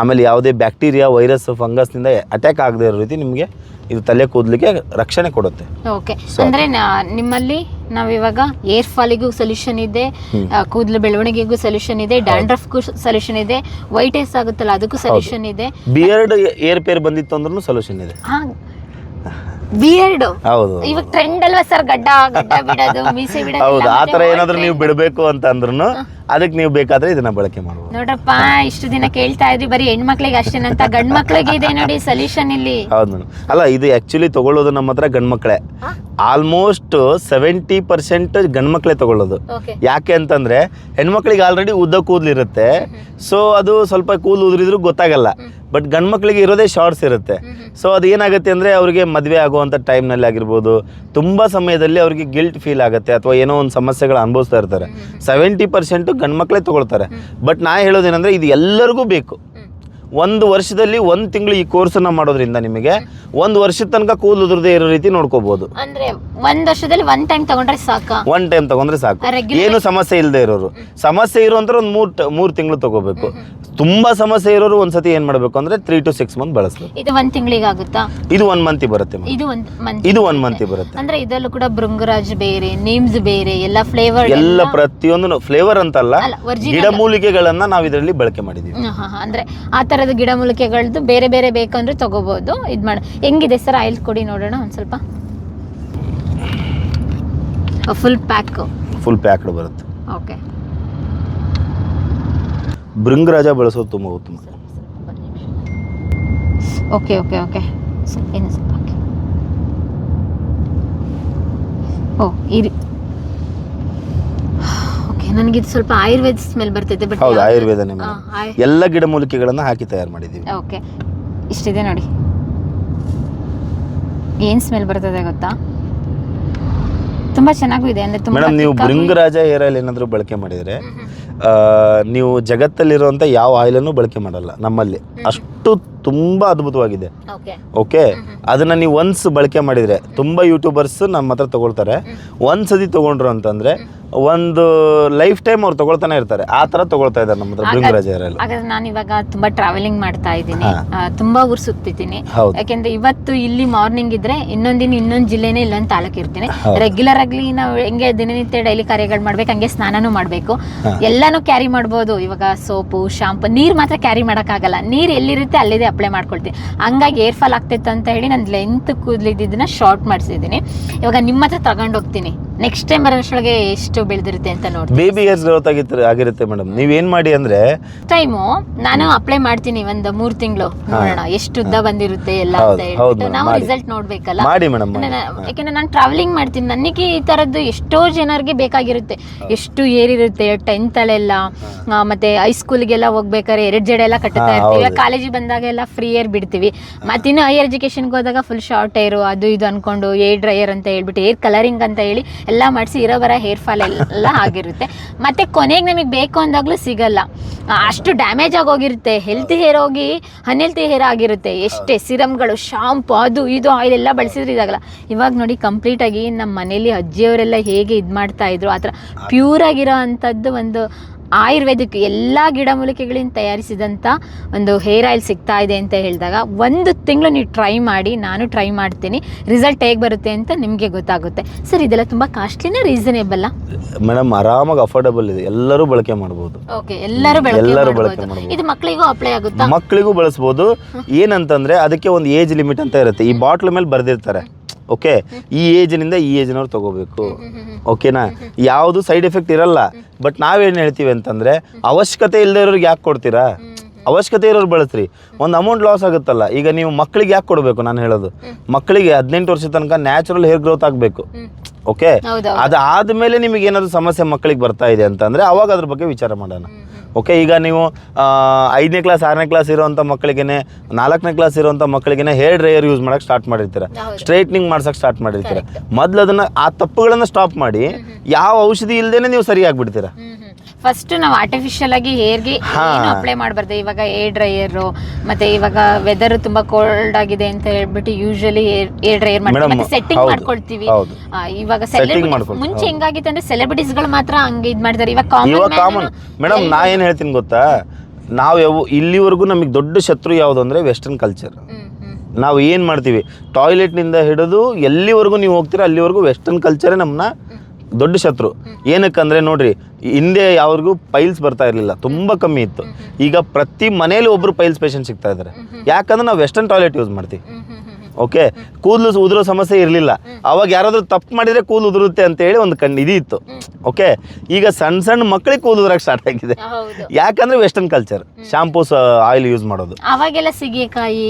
ಆಮೇಲೆ ಯಾವುದೇ ಬ್ಯಾಕ್ಟೀರಿಯಾ ವೈರಸ್ ಫಂಗಸ್ನಿಂದ ಅಟ್ಯಾಕ್ ಆಗದೆ ಇರೋ ರೀತಿ ನಿಮಗೆ ಇದು ತಲೆ ಕೂದಲಿಗೆ ರಕ್ಷಣೆ ಕೊಡುತ್ತೆ. ಓಕೆ. ಅಂದ್ರೆ ನಿಮ್ಮಲ್ಲಿ ನಾವಿವಾಗ ಏರ್ ಫಾಲಿಗೂ ಸೊಲ್ಯೂಷನ್ ಇದೆ ಕೂದಲು ಬೆಳವಣಿಗೆಗೂ ಸೊಲ್ಯೂಷನ್ ಇದೆ ಡ್ಯಾಂಡ್ರಫ್ಗೂ ಸೊಲ್ಯೂಷನ್ ಇದೆ ವೈಟ್ ಏಸ್ ಆಗುತ್ತಲ್ಲ ಅದಕ್ಕೂ ಸೊಲ್ಯೂಷನ್ ಇದೆ. ಬಿಯರ್ಡ್ ಏರ್ ಪೇರ್ ಬಂದಿತ್ತು ಅಂದ್ರೂ ಸೊಲ್ಯೂಷನ್ ಇದೆ. ಹಾ ಬಿಯರ್ಡ್ ಹೌದು. ಇವಾಗ ಟ್ರೆಂಡ್ ಅಲ್ವಾ ಸರ್ ಗಡ್ಡ ಗಡ್ಡ ಬಿಡೋದು ಮೀಸೆ ಬಿಡೋದು ಹೌದು ಆ ಥರ old ಏನಾದರೂ ನೀವು. ಬಿಡಬೇಕು ಅಂತ ಅಂದ್ರೂ ಅದಕ್ಕೆ ನೀವು ಬೇಕಾದ್ರೆ ಇದನ್ನ ಬಳಕೆ ಮಾಡ್ಬೋದು. ನೋಡಪ್ಪ ಇಷ್ಟು ದಿನ ಕೇಳ್ತಾ ಇದ್ರಿ ಬರೀ ಹೆಣ್ಮಕ್ಳಿಗೆ ಅಷ್ಟೇನಂತ ಗಂಡ್ ಮಕ್ಳಿಗೆ ಇದೆ ನೋಡಿ ಸೊಲ್ಯೂಷನ್ ಇಲ್ಲಿ. ಹೌದು ಮೇಡಮ್ ಅಲ್ಲ ಇದು ಆ್ಯಕ್ಚುಲಿ ತಗೊಳ್ಳೋದು ನಮ್ಮ ಹತ್ರ ಗಂಡ್ಮಕ್ಳೇ. ಆಲ್ಮೋಸ್ಟ್ ಸೆವೆಂಟಿ ಪರ್ಸೆಂಟ್ ಗಂಡ್ಮಕ್ಳೇ ತಗೊಳ್ಳೋದು. ಯಾಕೆ ಅಂತಂದ್ರೆ ಹೆಣ್ಮಕ್ಳಿಗೆ ಆಲ್ರೆಡಿ ಉದ್ದ ಕೂದಲಿರುತ್ತೆ. ಸೊ ಅದು ಸ್ವಲ್ಪ ಕೂದಲು ಉದುರಿದ್ರು ಗೊತ್ತಾಗಲ್ಲ. ಬಟ್ ಗಂಡ್ಮಕ್ಳಿಗೆ ಇರೋದೇ ಶಾರ್ಟ್ಸ್ ಇರುತ್ತೆ. ಸೊ ಅದು ಏನಾಗುತ್ತೆ ಅಂದರೆ ಅವರಿಗೆ ಮದುವೆ ಆಗುವಂಥ ಟೈಮ್ನಲ್ಲಿ ಆಗಿರ್ಬೋದು ತುಂಬ ಸಮಯದಲ್ಲಿ ಅವರಿಗೆ ಗಿಲ್ಟ್ ಫೀಲ್ ಆಗುತ್ತೆ ಅಥವಾ ಏನೋ ಒಂದು ಸಮಸ್ಯೆಗಳು ಅನುಭವಿಸ್ತಾ ಇರ್ತಾರೆ. ಸೆವೆಂಟಿ ಪರ್ಸೆಂಟು ಗಂಡ್ಮಕ್ಳೇ ತಗೊಳ್ತಾರೆ. ಬಟ್ ನಾ ಹೇಳೋದೇನೆಂದರೆ ಇದು ಎಲ್ಲರಿಗೂ ಬೇಕು. ಒಂದು ವರ್ಷದಲ್ಲಿ ಒಂದು ತಿಂಗಳು ಈ ಕೋರ್ಸನ್ನ ಮಾಡೋದ್ರಿಂದ ನಿಮಗೆ ಒಂದು ವರ್ಷದ ತನಕ ಕೂದಲು ಉದುರದೇ ಇರೋ ರೀತಿ ನೋಡ್ಕೋಬಹುದು ಅಂದ್ರೆ ಒಂದ್ ವರ್ಷದಲ್ಲಿ ಒನ್ ಟೈಮ್ ತಗೊಂಡ್ರೆ ಸಾಕು? ಒನ್ ಟೈಮ್ ತಗೊಂಡ್ರೆ ಸಾಕು. ಏನು ಸಮಸ್ಯೆ ಇಲ್ಲದೆ ಇರೋರು. ಸಮಸ್ಯೆ ಇರೋಂದ್ರೆ ಒಂದು ಮೂರ್ ಮೂರು ತಿಂಗಳು ತಗೋಬೇಕು. ತುಂಬಾ ಸಮಸ್ಯೆ ಇರೋರು ಒಂದ್ಸತಿ ಏನ್ ಮಾಡ್ಬೇಕು ಅಂದ್ರೆ ತ್ರೀ ಟು ಸಿಕ್ಸ್ ಮಂತ್ ಬಳಸಬೇಕು. ಇದು ಒಂದ್ ತಿಂಗಳಿಗೆ ಆಗುತ್ತಾ? ಇದು ಒನ್ ಮಂತ್ ಬರುತ್ತೆ. ಇದು ಒಂದ್ ಮಂತ್ ಇದು ಒನ್ ಮಂತಿ ಬರುತ್ತೆ. ಅಂದ್ರೆ ಇದರಲ್ಲೂ ಕೂಡ ಭೃಂಗರಾಜ್ ಬೇರೆ ನೇಮ್ಸ್ ಬೇರೆ ಎಲ್ಲ ಫ್ಲೇವರ್ ಎಲ್ಲ ಪ್ರತಿಯೊಂದು ಫ್ಲೇವರ್ ಅಂತಲ್ಲ. ಗಿಡಮೂಲಿಕೆಗಳನ್ನ ನಾವು ಇದರಲ್ಲಿ ಬಳಕೆ ಮಾಡಿದೀವಿ. ಅಂದ್ರೆ ಆ ತರದ ಗಿಡಮೂಲಿಕೆಗಳದ್ದು ಬೇರೆ ಬೇರೆ ಬೇಕಂದ್ರೆ ತಗೋಬಹುದು ಇದು ಮಾಡ ಹೆಂಗಿದೆ ಸರ್? ಆಯಿಲ್ ಕೊಡಿ ನೋಡೋಣ ಒಂದು ಸ್ವಲ್ಪ. ಫುಲ್ ಪ್ಯಾಕ್ ಫುಲ್ ಪ್ಯಾಕ್ಡ್ ಬರುತ್ತೆ. ಓಕೆ ಭೃಂಗರಾಜ ಬಳಸೋದು ತುಂಬಾ ಉತ್ತಮ. ಓಕೆ ಓಕೆ ಓಕೆ ಏನು ಸ್ವಲ್ಪ ಓಕೆ ಓ ಇರಿ. ನನಗೆ ಇದು ಸ್ವಲ್ಪ ಆಯುರ್ವೇದ ಸ್ಮೆಲ್ ಬರ್ತಿದೆ ಬಟ್ ಹೌದು ಆಯುರ್ವೇದನೇ ಮೇಡಮ್ ಎಲ್ಲ ಗಿಡಮೂಲಿಕೆಗಳನ್ನು ಹಾಕಿ ತಯಾರು ಮಾಡಿದ್ದೀವಿ. ಓಕೆ ಇಷ್ಟಿದೆ ನೋಡಿ. ಏನು ಸ್ಮೆಲ್ ಬರ್ತದೆ ಗೊತ್ತಾ? ತುಂಬಾ ಚೆನ್ನಾಗೂ ಇದೆ ಅಂದ್ರೆ ತುಂಬಾ ಮೇಡಮ್ ನೀವು ಬೃಂಗರಾಜ ಭೃಂಗರಾಜ ಹೇರ್ ಆಯಿಲ್ ಏನಾದರೂ ಬಳಕೆ ಮಾಡಿದರೆ ನೀವು ಜಗತ್ತಲ್ಲಿರುವಂಥ ಯಾವ ಆಯಿಲನ್ನು ಬಳಕೆ ಮಾಡಲ್ಲ ನಮ್ಮಲ್ಲಿ. ಅಷ್ಟು ತುಂಬ ಅದ್ಭುತವಾಗಿದೆ. ಓಕೆ ಅದನ್ನ ನೀವು ಒನ್ಸ್ ಬಳಕೆ ಮಾಡಿದ್ರೆ ತುಂಬಾ ಯೂಟ್ಯೂಬರ್ಸ್ ನಮ್ಮ ಹತ್ರ ತಗೊಳ್ತಾರೆ. ಒಂದು ಸತಿ ತೊಗೊಂಡ್ರು ಅಂತಂದರೆ ಒಂದು ಲೈಫ್ ಟೈಮ್ ಅವ್ರು ತಗೊಳ್ತಾನೆ ಇರ್ತಾರೆ. ಆ ತರ ತಗೊಳ್ತಾ ಇದ್ದಾರೆ ನಮ್ಮ ಹತ್ರ ಹಾಗಾದ್ರೆ ನಾನು ಇವಾಗ ತುಂಬಾ ಟ್ರಾವೆಲಿಂಗ್ ಮಾಡ್ತಾ ಇದ್ದೀನಿ. ತುಂಬಾ ಊರ್ ಸುತ್ತಿದ್ದೀನಿ. ಯಾಕೆಂದ್ರೆ ಇವತ್ತು ಇಲ್ಲಿ ಮಾರ್ನಿಂಗ್ ಇದ್ರೆ ಇನ್ನೊಂದಿನ ಇನ್ನೊಂದು ಜಿಲ್ಲೆನೇ ಇಲ್ಲೊಂದ್ ತಾಲೂಕು ಇರ್ತೀನಿ. ರೆಗ್ಯುಲರ್ ಆಗ್ಲಿ ನಾವು ಹೆಂಗೆ ದಿನನಿತ್ಯ ಡೈಲಿ ಕಾರ್ಯಗಳು ಮಾಡ್ಬೇಕು ಹಂಗೆ ಸ್ನಾನನೂ ಮಾಡಬೇಕು. ಎಲ್ಲಾನು ಕ್ಯಾರಿ ಮಾಡ್ಬೋದು. ಇವಾಗ ಸೋಪು ಶಾಂಪು ನೀರು ಮಾತ್ರ ಕ್ಯಾರಿ ಮಾಡೋಕ್ಕಾಗಲ್ಲ. ನೀರು ಎಲ್ಲಿರುತ್ತೆ ಅಲ್ಲಿದೆ ಅಪ್ಲೈ ಮಾಡ್ಕೊಳ್ತೀನಿ. ಹಂಗಾಗಿ ಏರ್ ಫಾಲ್ ಆಗ್ತಿತ್ತು ಅಂತ ಹೇಳಿ ನಾನು ಲೆಂತ್ ಕೂದಲಿದ್ದನ್ನ ಶಾರ್ಟ್ ಮಾಡಿಸಿದ್ದೀನಿ. ಇವಾಗ ನಿಮ್ಮ ಹತ್ರ ತಗೊಂಡು ಹೋಗ್ತೀನಿ. ನೆಕ್ಸ್ಟ್ ಟೈಮ್ ಬರೋಷ್ಟೊಳಗೆ ಎಷ್ಟು ಬೆಳೆದಿರುತ್ತೆ ಅಂತ ನೋಡಿ ಬೇಬಿ ಹೇರ್ಸ್ ಗ್ರೋತ್ ಆಗಿತ್ತು ಆಗಿರುತ್ತೆ ಮೇಡಮ್ ನೀವೇನು ಮಾಡಿ ಅಂದರೆ ಟೈಮು ನಾನು ಅಪ್ಲೈ ಮಾಡ್ತೀನಿ ಒಂದು ಮೂರು ತಿಂಗಳು. ನೋಡೋಣ ಎಷ್ಟು ಉದ್ದ ಬಂದಿರುತ್ತೆ ಎಲ್ಲ ಅಂತ ಹೇಳಿ ಹೇಳ್ಬಿಟ್ಟು ನಾವು ರಿಸಲ್ಟ್ ನೋಡಬೇಕಲ್ಲ? ಮಾಡಿ ಮೇಡಮ್ ಯಾಕೆಂದ್ರೆ ನಾನು ಟ್ರಾವೆಲಿಂಗ್ ಮಾಡ್ತೀನಿ. ನನಗೆ ಈ ತರದ್ದು ಎಷ್ಟೋ ಜನರಿಗೆ ಬೇಕಾಗಿರುತ್ತೆ. ಎಷ್ಟು ಏರಿರುತ್ತೆ ಟೆಂತಲ್ಲೆಲ್ಲ ಮತ್ತೆ ಹೈಸ್ಕೂಲ್ಗೆಲ್ಲ ಹೋಗ್ಬೇಕಾದ್ರೆ ಎರಡು ಜಡೆ ಎಲ್ಲ ಕಟ್ಟುತ್ತಾ ಇರ್ತೀವಿ. ಕಾಲೇಜಿಗೆ ಬಂದಾಗ ಎಲ್ಲ ಫ್ರೀ ಏರ್ ಬಿಡ್ತೀವಿ. ಮತ್ತಿನ್ನು ಹೈಯರ್ ಎಜುಕೇಶನ್ಗೆ ಹೋದಾಗ ಫುಲ್ ಶಾರ್ಟ್ ಏರು ಅದು ಇದು ಅನ್ಕೊಂಡು ಏರ್ ಡ್ರೈಯರ್ ಅಂತ ಹೇಳ್ಬಿಟ್ಟು ಏರ್ ಕಲರಿಂಗ್ ಅಂತ ಹೇಳಿ ಎಲ್ಲ ಮಾಡಿಸಿ ಇರೋ ಬರೋ ಹೇರ್ ಫಾಲ್ ಎಲ್ಲ ಆಗಿರುತ್ತೆ. ಮತ್ತು ಕೊನೆಗೆ ನಮಗೆ ಬೇಕು ಅಂದಾಗಲೂ ಸಿಗಲ್ಲ. ಅಷ್ಟು ಡ್ಯಾಮೇಜ್ ಆಗೋಗಿರುತ್ತೆ ಹೆಲ್ತಿ ಹೇರ್ ಹೋಗಿ ಅನ್ಹೆಲ್ತಿ ಹೇರ್ ಆಗಿರುತ್ತೆ. ಎಷ್ಟೇ ಸಿರಮ್ಗಳು ಶಾಂಪು ಅದು ಇದು ಆಯಿಲ್ ಎಲ್ಲ ಬಳಸಿದ್ರೆ ಇದಾಗಲ್ಲ. ಇವಾಗ ನೋಡಿ ಕಂಪ್ಲೀಟಾಗಿ ನಮ್ಮ ಮನೇಲಿ ಅಜ್ಜಿಯವರೆಲ್ಲ ಹೇಗೆ ಇದು ಮಾಡ್ತಾ ಇದ್ರು, ಆ ಥರ ಪ್ಯೂರ್ ಆಗಿರೋ ಅಂಥದ್ದು ಒಂದು ಆಯುರ್ವೇದಿಕ್ ಎಲ್ಲ ಗಿಡಮೂಲಿಕೆಗಳಿಂದ ತಯಾರಿಸಿದಂಥ ಒಂದು ಹೇರ್ ಆಯಿಲ್ ಸಿಗ್ತಾ ಇದೆ ಅಂತ ಹೇಳಿದಾಗ ಒಂದು ತಿಂಗಳು ನೀವು ಟ್ರೈ ಮಾಡಿ ನಾನು ಟ್ರೈ ಮಾಡ್ತೀನಿ ರಿಸಲ್ಟ್ ಹೇಗೆ ಬರುತ್ತೆ ಅಂತ ನಿಮಗೆ ಗೊತ್ತಾಗುತ್ತೆ. ಸರ್ ಇದೆಲ್ಲ ತುಂಬ ಕಾಸ್ಟ್ಲಿನ ರೀಸನೇಬಲ್ಲ ಮೇಡಮ್ ಆರಾಮಾಗಿ ಅಫೋರ್ಡಬಲ್ ಇದೆ. ಎಲ್ಲರೂ ಬಳಕೆ ಮಾಡ್ಬೋದು. ಓಕೆ ಎಲ್ಲರೂ ಎಲ್ಲರೂ ಬಳಕೆ. ಇದು ಮಕ್ಕಳಿಗೂ ಅಪ್ಲೈ ಆಗುತ್ತಾ? ಮಕ್ಕಳಿಗೂ ಬಳಸ್ಬೋದು. ಏನಂತಂದ್ರೆ ಅದಕ್ಕೆ ಒಂದು ಏಜ್ ಲಿಮಿಟ್ ಅಂತ ಇರುತ್ತೆ. ಈ ಬಾಟ್ಲ್ ಮೇಲೆ ಬರ್ದಿರ್ತಾರೆ. ಓಕೆ? ಈ ಏಜ್ನಿಂದ ಈ ಏಜ್ನವ್ರು ತಗೋಬೇಕು. ಓಕೆನಾ? ಯಾವುದು ಸೈಡ್ ಎಫೆಕ್ಟ್ ಇರಲ್ಲ. ಬಟ್ ನಾವೇನು ಹೇಳ್ತೀವಿ ಅಂತಂದ್ರೆ, ಅವಶ್ಯಕತೆ ಇಲ್ಲದೆ ಇರೋರಿಗೆ ಯಾಕೆ ಕೊಡ್ತೀರಾ? ಅವಶ್ಯಕತೆ ಇರೋರು ಬಳಸ್ರಿ. ಒಂದು ಅಮೌಂಟ್ ಲಾಸ್ ಆಗುತ್ತಲ್ಲ. ಈಗ ನೀವು ಮಕ್ಕಳಿಗೆ ಯಾಕೆ ಕೊಡಬೇಕು ನಾನು ಹೇಳೋದು? ಮಕ್ಕಳಿಗೆ ಹದಿನೆಂಟು ವರ್ಷ ತನಕ ನ್ಯಾಚುರಲ್ ಹೇರ್ ಗ್ರೋತ್ ಆಗಬೇಕು. ಓಕೆ ಅದು ಅದಾದ್ಮೇಲೆ ನಿಮಗೆ ಏನಾದ್ರು ಸಮಸ್ಯೆ ಮಕ್ಕಳಿಗೆ ಬರ್ತಾ ಇದೆ ಅಂತಂದ್ರೆ ಅವಾಗ ಅದ್ರ ಬಗ್ಗೆ ವಿಚಾರ ಮಾಡೋಣ. ಓಕೆ ಈಗ ನೀವು ಐದನೇ ಕ್ಲಾಸ್ ಆರನೇ ಕ್ಲಾಸ್ ಇರುವಂತ ಮಕ್ಕಳಿಗೆ ನಾಲ್ಕನೇ ಕ್ಲಾಸ್ ಇರುವಂತ ಮಕ್ಕಳಿಗೆ ಹೇರ್ ಡ್ರೈಯರ್ ಯೂಸ್ ಮಾಡಕ್ಕೆ ಸ್ಟಾರ್ಟ್ ಮಾಡಿರ್ತೀರ. ಸ್ಟ್ರೈಟ್ನಿಂಗ್ ಮಾಡ್ಸಕ್ಕೆ ಸ್ಟಾರ್ಟ್ ಮಾಡಿರ್ತೀರ. ಮೊದಲು ಅದನ್ನ ಆ ತಪ್ಪುಗಳನ್ನ ಸ್ಟಾಪ್ ಮಾಡಿ ಯಾವ ಔಷಧಿ ಇಲ್ದೇನೆ ನೀವು ಸರಿಯಾಗ್ಬಿಡ್ತೀರಾ. ಫಸ್ಟ್ ನಾವು ಆರ್ಟಿಫಿಷಿಯಲ್ ಆಗಿ ಹೇರ್ಗೆ. ಏನು ಅಪ್ಲೈ ಮಾಡಬಾರ್ದು. ಇವಾಗ ಏರ್ ಡ್ರೈಯರ್ ಮತ್ತೆ ಇವಾಗ ವೆದರ್ ತುಂಬಾ ಕೋಲ್ಡ್ ಆಗಿದೆ ಅಂತ ಹೇಳ್ಬಿಟ್ಟು ಯೂಶಲಿ ಏರ್ ಡ್ರೈಯರ್ ಮಾಡ್ತೀವಿ. ಸೆಟ್ಟಿಂಗ್ ಮಾಡ್ಕೊಳ್ತೀವಿ. ಇವಾಗ ಮುಂಚೆ. ಹೆಂಗಾಗಿತ್ತು ಅಂದ್ರೆ ಸೆಲೆಬ್ರಿಟೀಸ್ಗಳು ಮಾತ್ರ ಹಂಗೆ ಇದ್ ಮಾಡ್ತಾರೆ. ಇವಾಗ ಕಾಮನ್ ಕಾಮನ್ ಮೇಡಮ್ ನಾ ಏನು ಹೇಳ್ತೀನಿ ಗೊತ್ತಾ? ನಾವು ಯಾವ ಇಲ್ಲಿವರೆಗೂ ನಮಗೆ ದೊಡ್ಡ ಶತ್ರು ಯಾವುದು ಅಂದ್ರೆ ವೆಸ್ಟರ್ನ್ ಕಲ್ಚರ್ ನಾವು ಏನು ಮಾಡ್ತೀವಿ? ಟಾಯ್ಲೆಟ್ನಿಂದ ಹಿಡಿದು ಎಲ್ಲಿವರೆಗೂ ನೀವು ಹೋಗ್ತೀರಾ ಅಲ್ಲಿವರೆಗೂ ವೆಸ್ಟರ್ನ್ ಕಲ್ಚರೇ ನಮ್ಮನ್ನ ದೊಡ್ಡ ಶತ್ರು. ಏನಕ್ಕಂದ್ರೆ ನೋಡ್ರಿ, ಹಿಂದೆ ಯಾವ್ರಿಗೂ ಪೈಲ್ಸ್ ಬರ್ತಾ ಇರಲಿಲ್ಲ. ತುಂಬ ಕಮ್ಮಿ ಇತ್ತು. ಈಗ ಪ್ರತಿ ಮನೇಲಿ ಒಬ್ರು ಪೈಲ್ಸ್ ಪೇಷಂಟ್ ಸಿಗ್ತಾ ಇದ್ದಾರೆ ಯಾಕಂದ್ರೆ ನಾವು ವೆಸ್ಟರ್ನ್ ಟಾಯ್ಲೆಟ್ ಯೂಸ್ ಮಾಡ್ತೀವಿ. ಓಕೆ ಕೂದಲು ಉದುರೋ ಸಮಸ್ಯೆ ಇರಲಿಲ್ಲ. ಅವಾಗ ಯಾರಾದರೂ ತಪ್ಪು ಮಾಡಿದ್ರೆ ಕೂದಲು ಉದುರುತ್ತೆ ಅಂತ ಹೇಳಿ ಒಂದು ಕಣ್ಣು ಇದು ಇತ್ತು. ಓಕೆ ಈಗ ಸಣ್ಣ ಸಣ್ಣ ಮಕ್ಕಳಿಗೆ ಕೂದಲು ಉದುರಕ್ಕೆ ಸ್ಟಾರ್ಟ್ ಆಗಿದೆ. ಯಾಕಂದ್ರೆ western culture shampoos oil use ಮಾಡೋದು. ಅವಾಗೆಲ್ಲ ಸಿಗೆಕಾಯಿ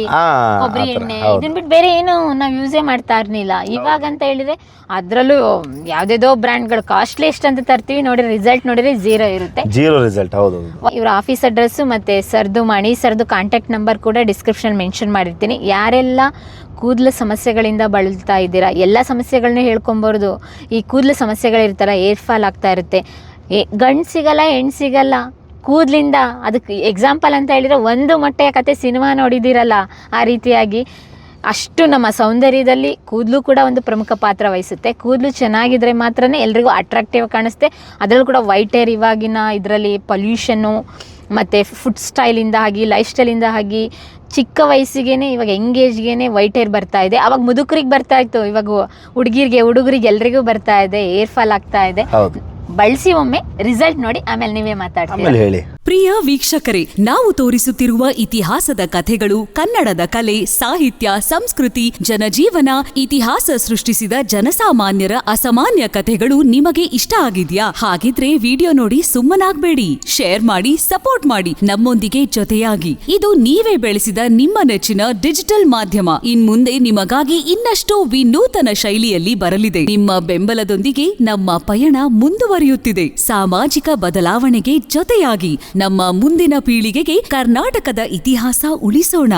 ಕೊಬ್ಬರಿ ಎಣ್ಣೆ ಇದನ್ನ ಇದನ್ ಬಿಟ್ಟು ಬೇರೆ ಏನು ನಾವು ಯೂಸೇ ಮಾಡ್ತಾ ಇರ್ಲಿಲ್ಲ. ಇವಾಗ ಅಂತ ಹೇಳಿದ್ರೆ ಅದ್ರಲ್ಲೂ ಯಾವ್ದೇದೋ ಬ್ರ್ಯಾಂಡ್ಗಳು ಕಾಸ್ಟ್ಲಿ ಎಷ್ಟು ಅಂತ ತರ್ತೀವಿ ನೋಡಿ ರಿಸಲ್ಟ್ ನೋಡಿದ್ರೆ ಜೀರೋ ಇರುತ್ತೆ. ಜೀರೋ ರಿಸಲ್ಟ್ ಹೌದು ಇವ್ರ ಇವರ ಆಫೀಸ್ ಅಡ್ರೆಸ್ ಮತ್ತೆ ಸರ್ದು ಮಣಿ ಸರ್ದು ಕಾಂಟ್ಯಾಕ್ಟ್ ನಂಬರ್ ಕೂಡ ಡಿಸ್ಕ್ರಿಪ್ಷನ್ ಮೆನ್ಷನ್ ಮಾಡಿರ್ತೀನಿ. ಯಾರೆಲ್ಲ ಕೂದಲು ಸಮಸ್ಯೆಗಳಿಂದ ಬಳಲ್ತಾ ಇದ್ದೀರಾ? ಎಲ್ಲ ಸಮಸ್ಯೆಗಳನ್ನ ಹೇಳ್ಕೊಬಾರ್ದು. ಈ ಕೂದಲು ಸಮಸ್ಯೆಗಳಿರ್ತಾರ ಏರ್ ಫಾಲ್ ಆಗ್ತಾ ಇರುತ್ತೆ. ಗಂಡು ಸಿಗಲ್ಲ ಹೆಣ್ಣು ಸಿಗಲ್ಲ. ಕೂದಲಿಂದ ಅದಕ್ಕೆ ಎಕ್ಸಾಂಪಲ್ ಅಂತ ಹೇಳಿದರೆ ಒಂದು ಮೊಟ್ಟೆಯ ಕತೆ ಸಿನಿಮಾ ನೋಡಿದ್ದೀರಲ್ಲ ಆ ರೀತಿಯಾಗಿ. ಅಷ್ಟು ನಮ್ಮ ಸೌಂದರ್ಯದಲ್ಲಿ ಕೂದಲು ಕೂಡ ಒಂದು ಪ್ರಮುಖ ಪಾತ್ರ ವಹಿಸುತ್ತೆ. ಕೂದಲು ಚೆನ್ನಾಗಿದ್ರೆ ಮಾತ್ರನೇ ಎಲ್ರಿಗೂ ಅಟ್ರಾಕ್ಟಿವ್ ಕಾಣಿಸುತ್ತೆ. ಅದರಲ್ಲೂ ಕೂಡ ವೈಟ್ ಹೇರ್ ಇವಾಗಿನ ಇದರಲ್ಲಿ ಪೊಲ್ಯೂಷನ್ನು ಮತ್ತು ಫುಡ್ ಸ್ಟೈಲಿಂದ ಆಗಿ ಲೈಫ್ ಸ್ಟೈಲಿಂದ ಆಗಿ ಚಿಕ್ಕ ವಯಸ್ಸಿಗೇನೆ, ಇವಾಗ ಎಂಗೇಜ್ಗೇನೆ ವೈಟ್ ಹೇರ್ ಬರ್ತಾ ಇದೆ. ಅವಾಗ ಮುದುಕರಿಗೆ ಬರ್ತಾ ಇತ್ತು. ಇವಾಗ ಹುಡುಗಿರಿಗೆ, ಹುಡುಗರಿಗೆ ಎಲ್ರಿಗೂ ಬರ್ತಾ ಇದೆ. ಏರ್ ಫಾಲ್ ಆಗ್ತಾ ಇದೆ. ಬಳಸಿ ಒಮ್ಮೆ ರಿಸಲ್ಟ್ ನೋಡಿ ಆಮೇಲೆ ನೀವೇ ಮಾತಾಡ್ತೀವಿ ಆಮೇಲೆ ಹೇಳಿ. ಪ್ರಿಯ ವೀಕ್ಷಕರೇ ನಾವು ತೋರಿಸುತ್ತಿರುವ ಇತಿಹಾಸದ ಕಥೆಗಳು ಕನ್ನಡದ ಕಲೆ ಸಾಹಿತ್ಯ ಸಂಸ್ಕೃತಿ ಜನಜೀವನ ಇತಿಹಾಸ ಸೃಷ್ಟಿಸಿದ ಜನಸಾಮಾನ್ಯರ ಅಸಾಮಾನ್ಯ ಕಥೆಗಳು ನಿಮಗೆ ಇಷ್ಟ ಆಗಿದ್ಯಾ? ಹಾಗಿದ್ರೆ ವಿಡಿಯೋ ನೋಡಿ ಸುಮ್ಮನಾಗ್ಬೇಡಿ. ಶೇರ್ ಮಾಡಿ ಸಪೋರ್ಟ್ ಮಾಡಿ. ನಮ್ಮೊಂದಿಗೆ ಜೊತೆಯಾಗಿ. ಇದು ನೀವೇ ಬೆಳೆಸಿದ ನಿಮ್ಮ ನೆಚ್ಚಿನ ಡಿಜಿಟಲ್ ಮಾಧ್ಯಮ. ಇನ್ ಮುಂದೆ ನಿಮಗಾಗಿ ಇನ್ನಷ್ಟು ವಿನೂತನ ಶೈಲಿಯಲ್ಲಿ ಬರಲಿದೆ. ನಿಮ್ಮ ಬೆಂಬಲದೊಂದಿಗೆ ನಮ್ಮ ಪಯಣ ಮುಂದುವರಿಯುತ್ತಿದೆ. ಸಾಮಾಜಿಕ ಬದಲಾವಣೆಗೆ ಜೊತೆಯಾಗಿ ನಮ್ಮ ಮುಂದಿನ ಪೀಳಿಗೆಗೆ ಕರ್ನಾಟಕದ ಇತಿಹಾಸ ಉಳಿಸೋಣ.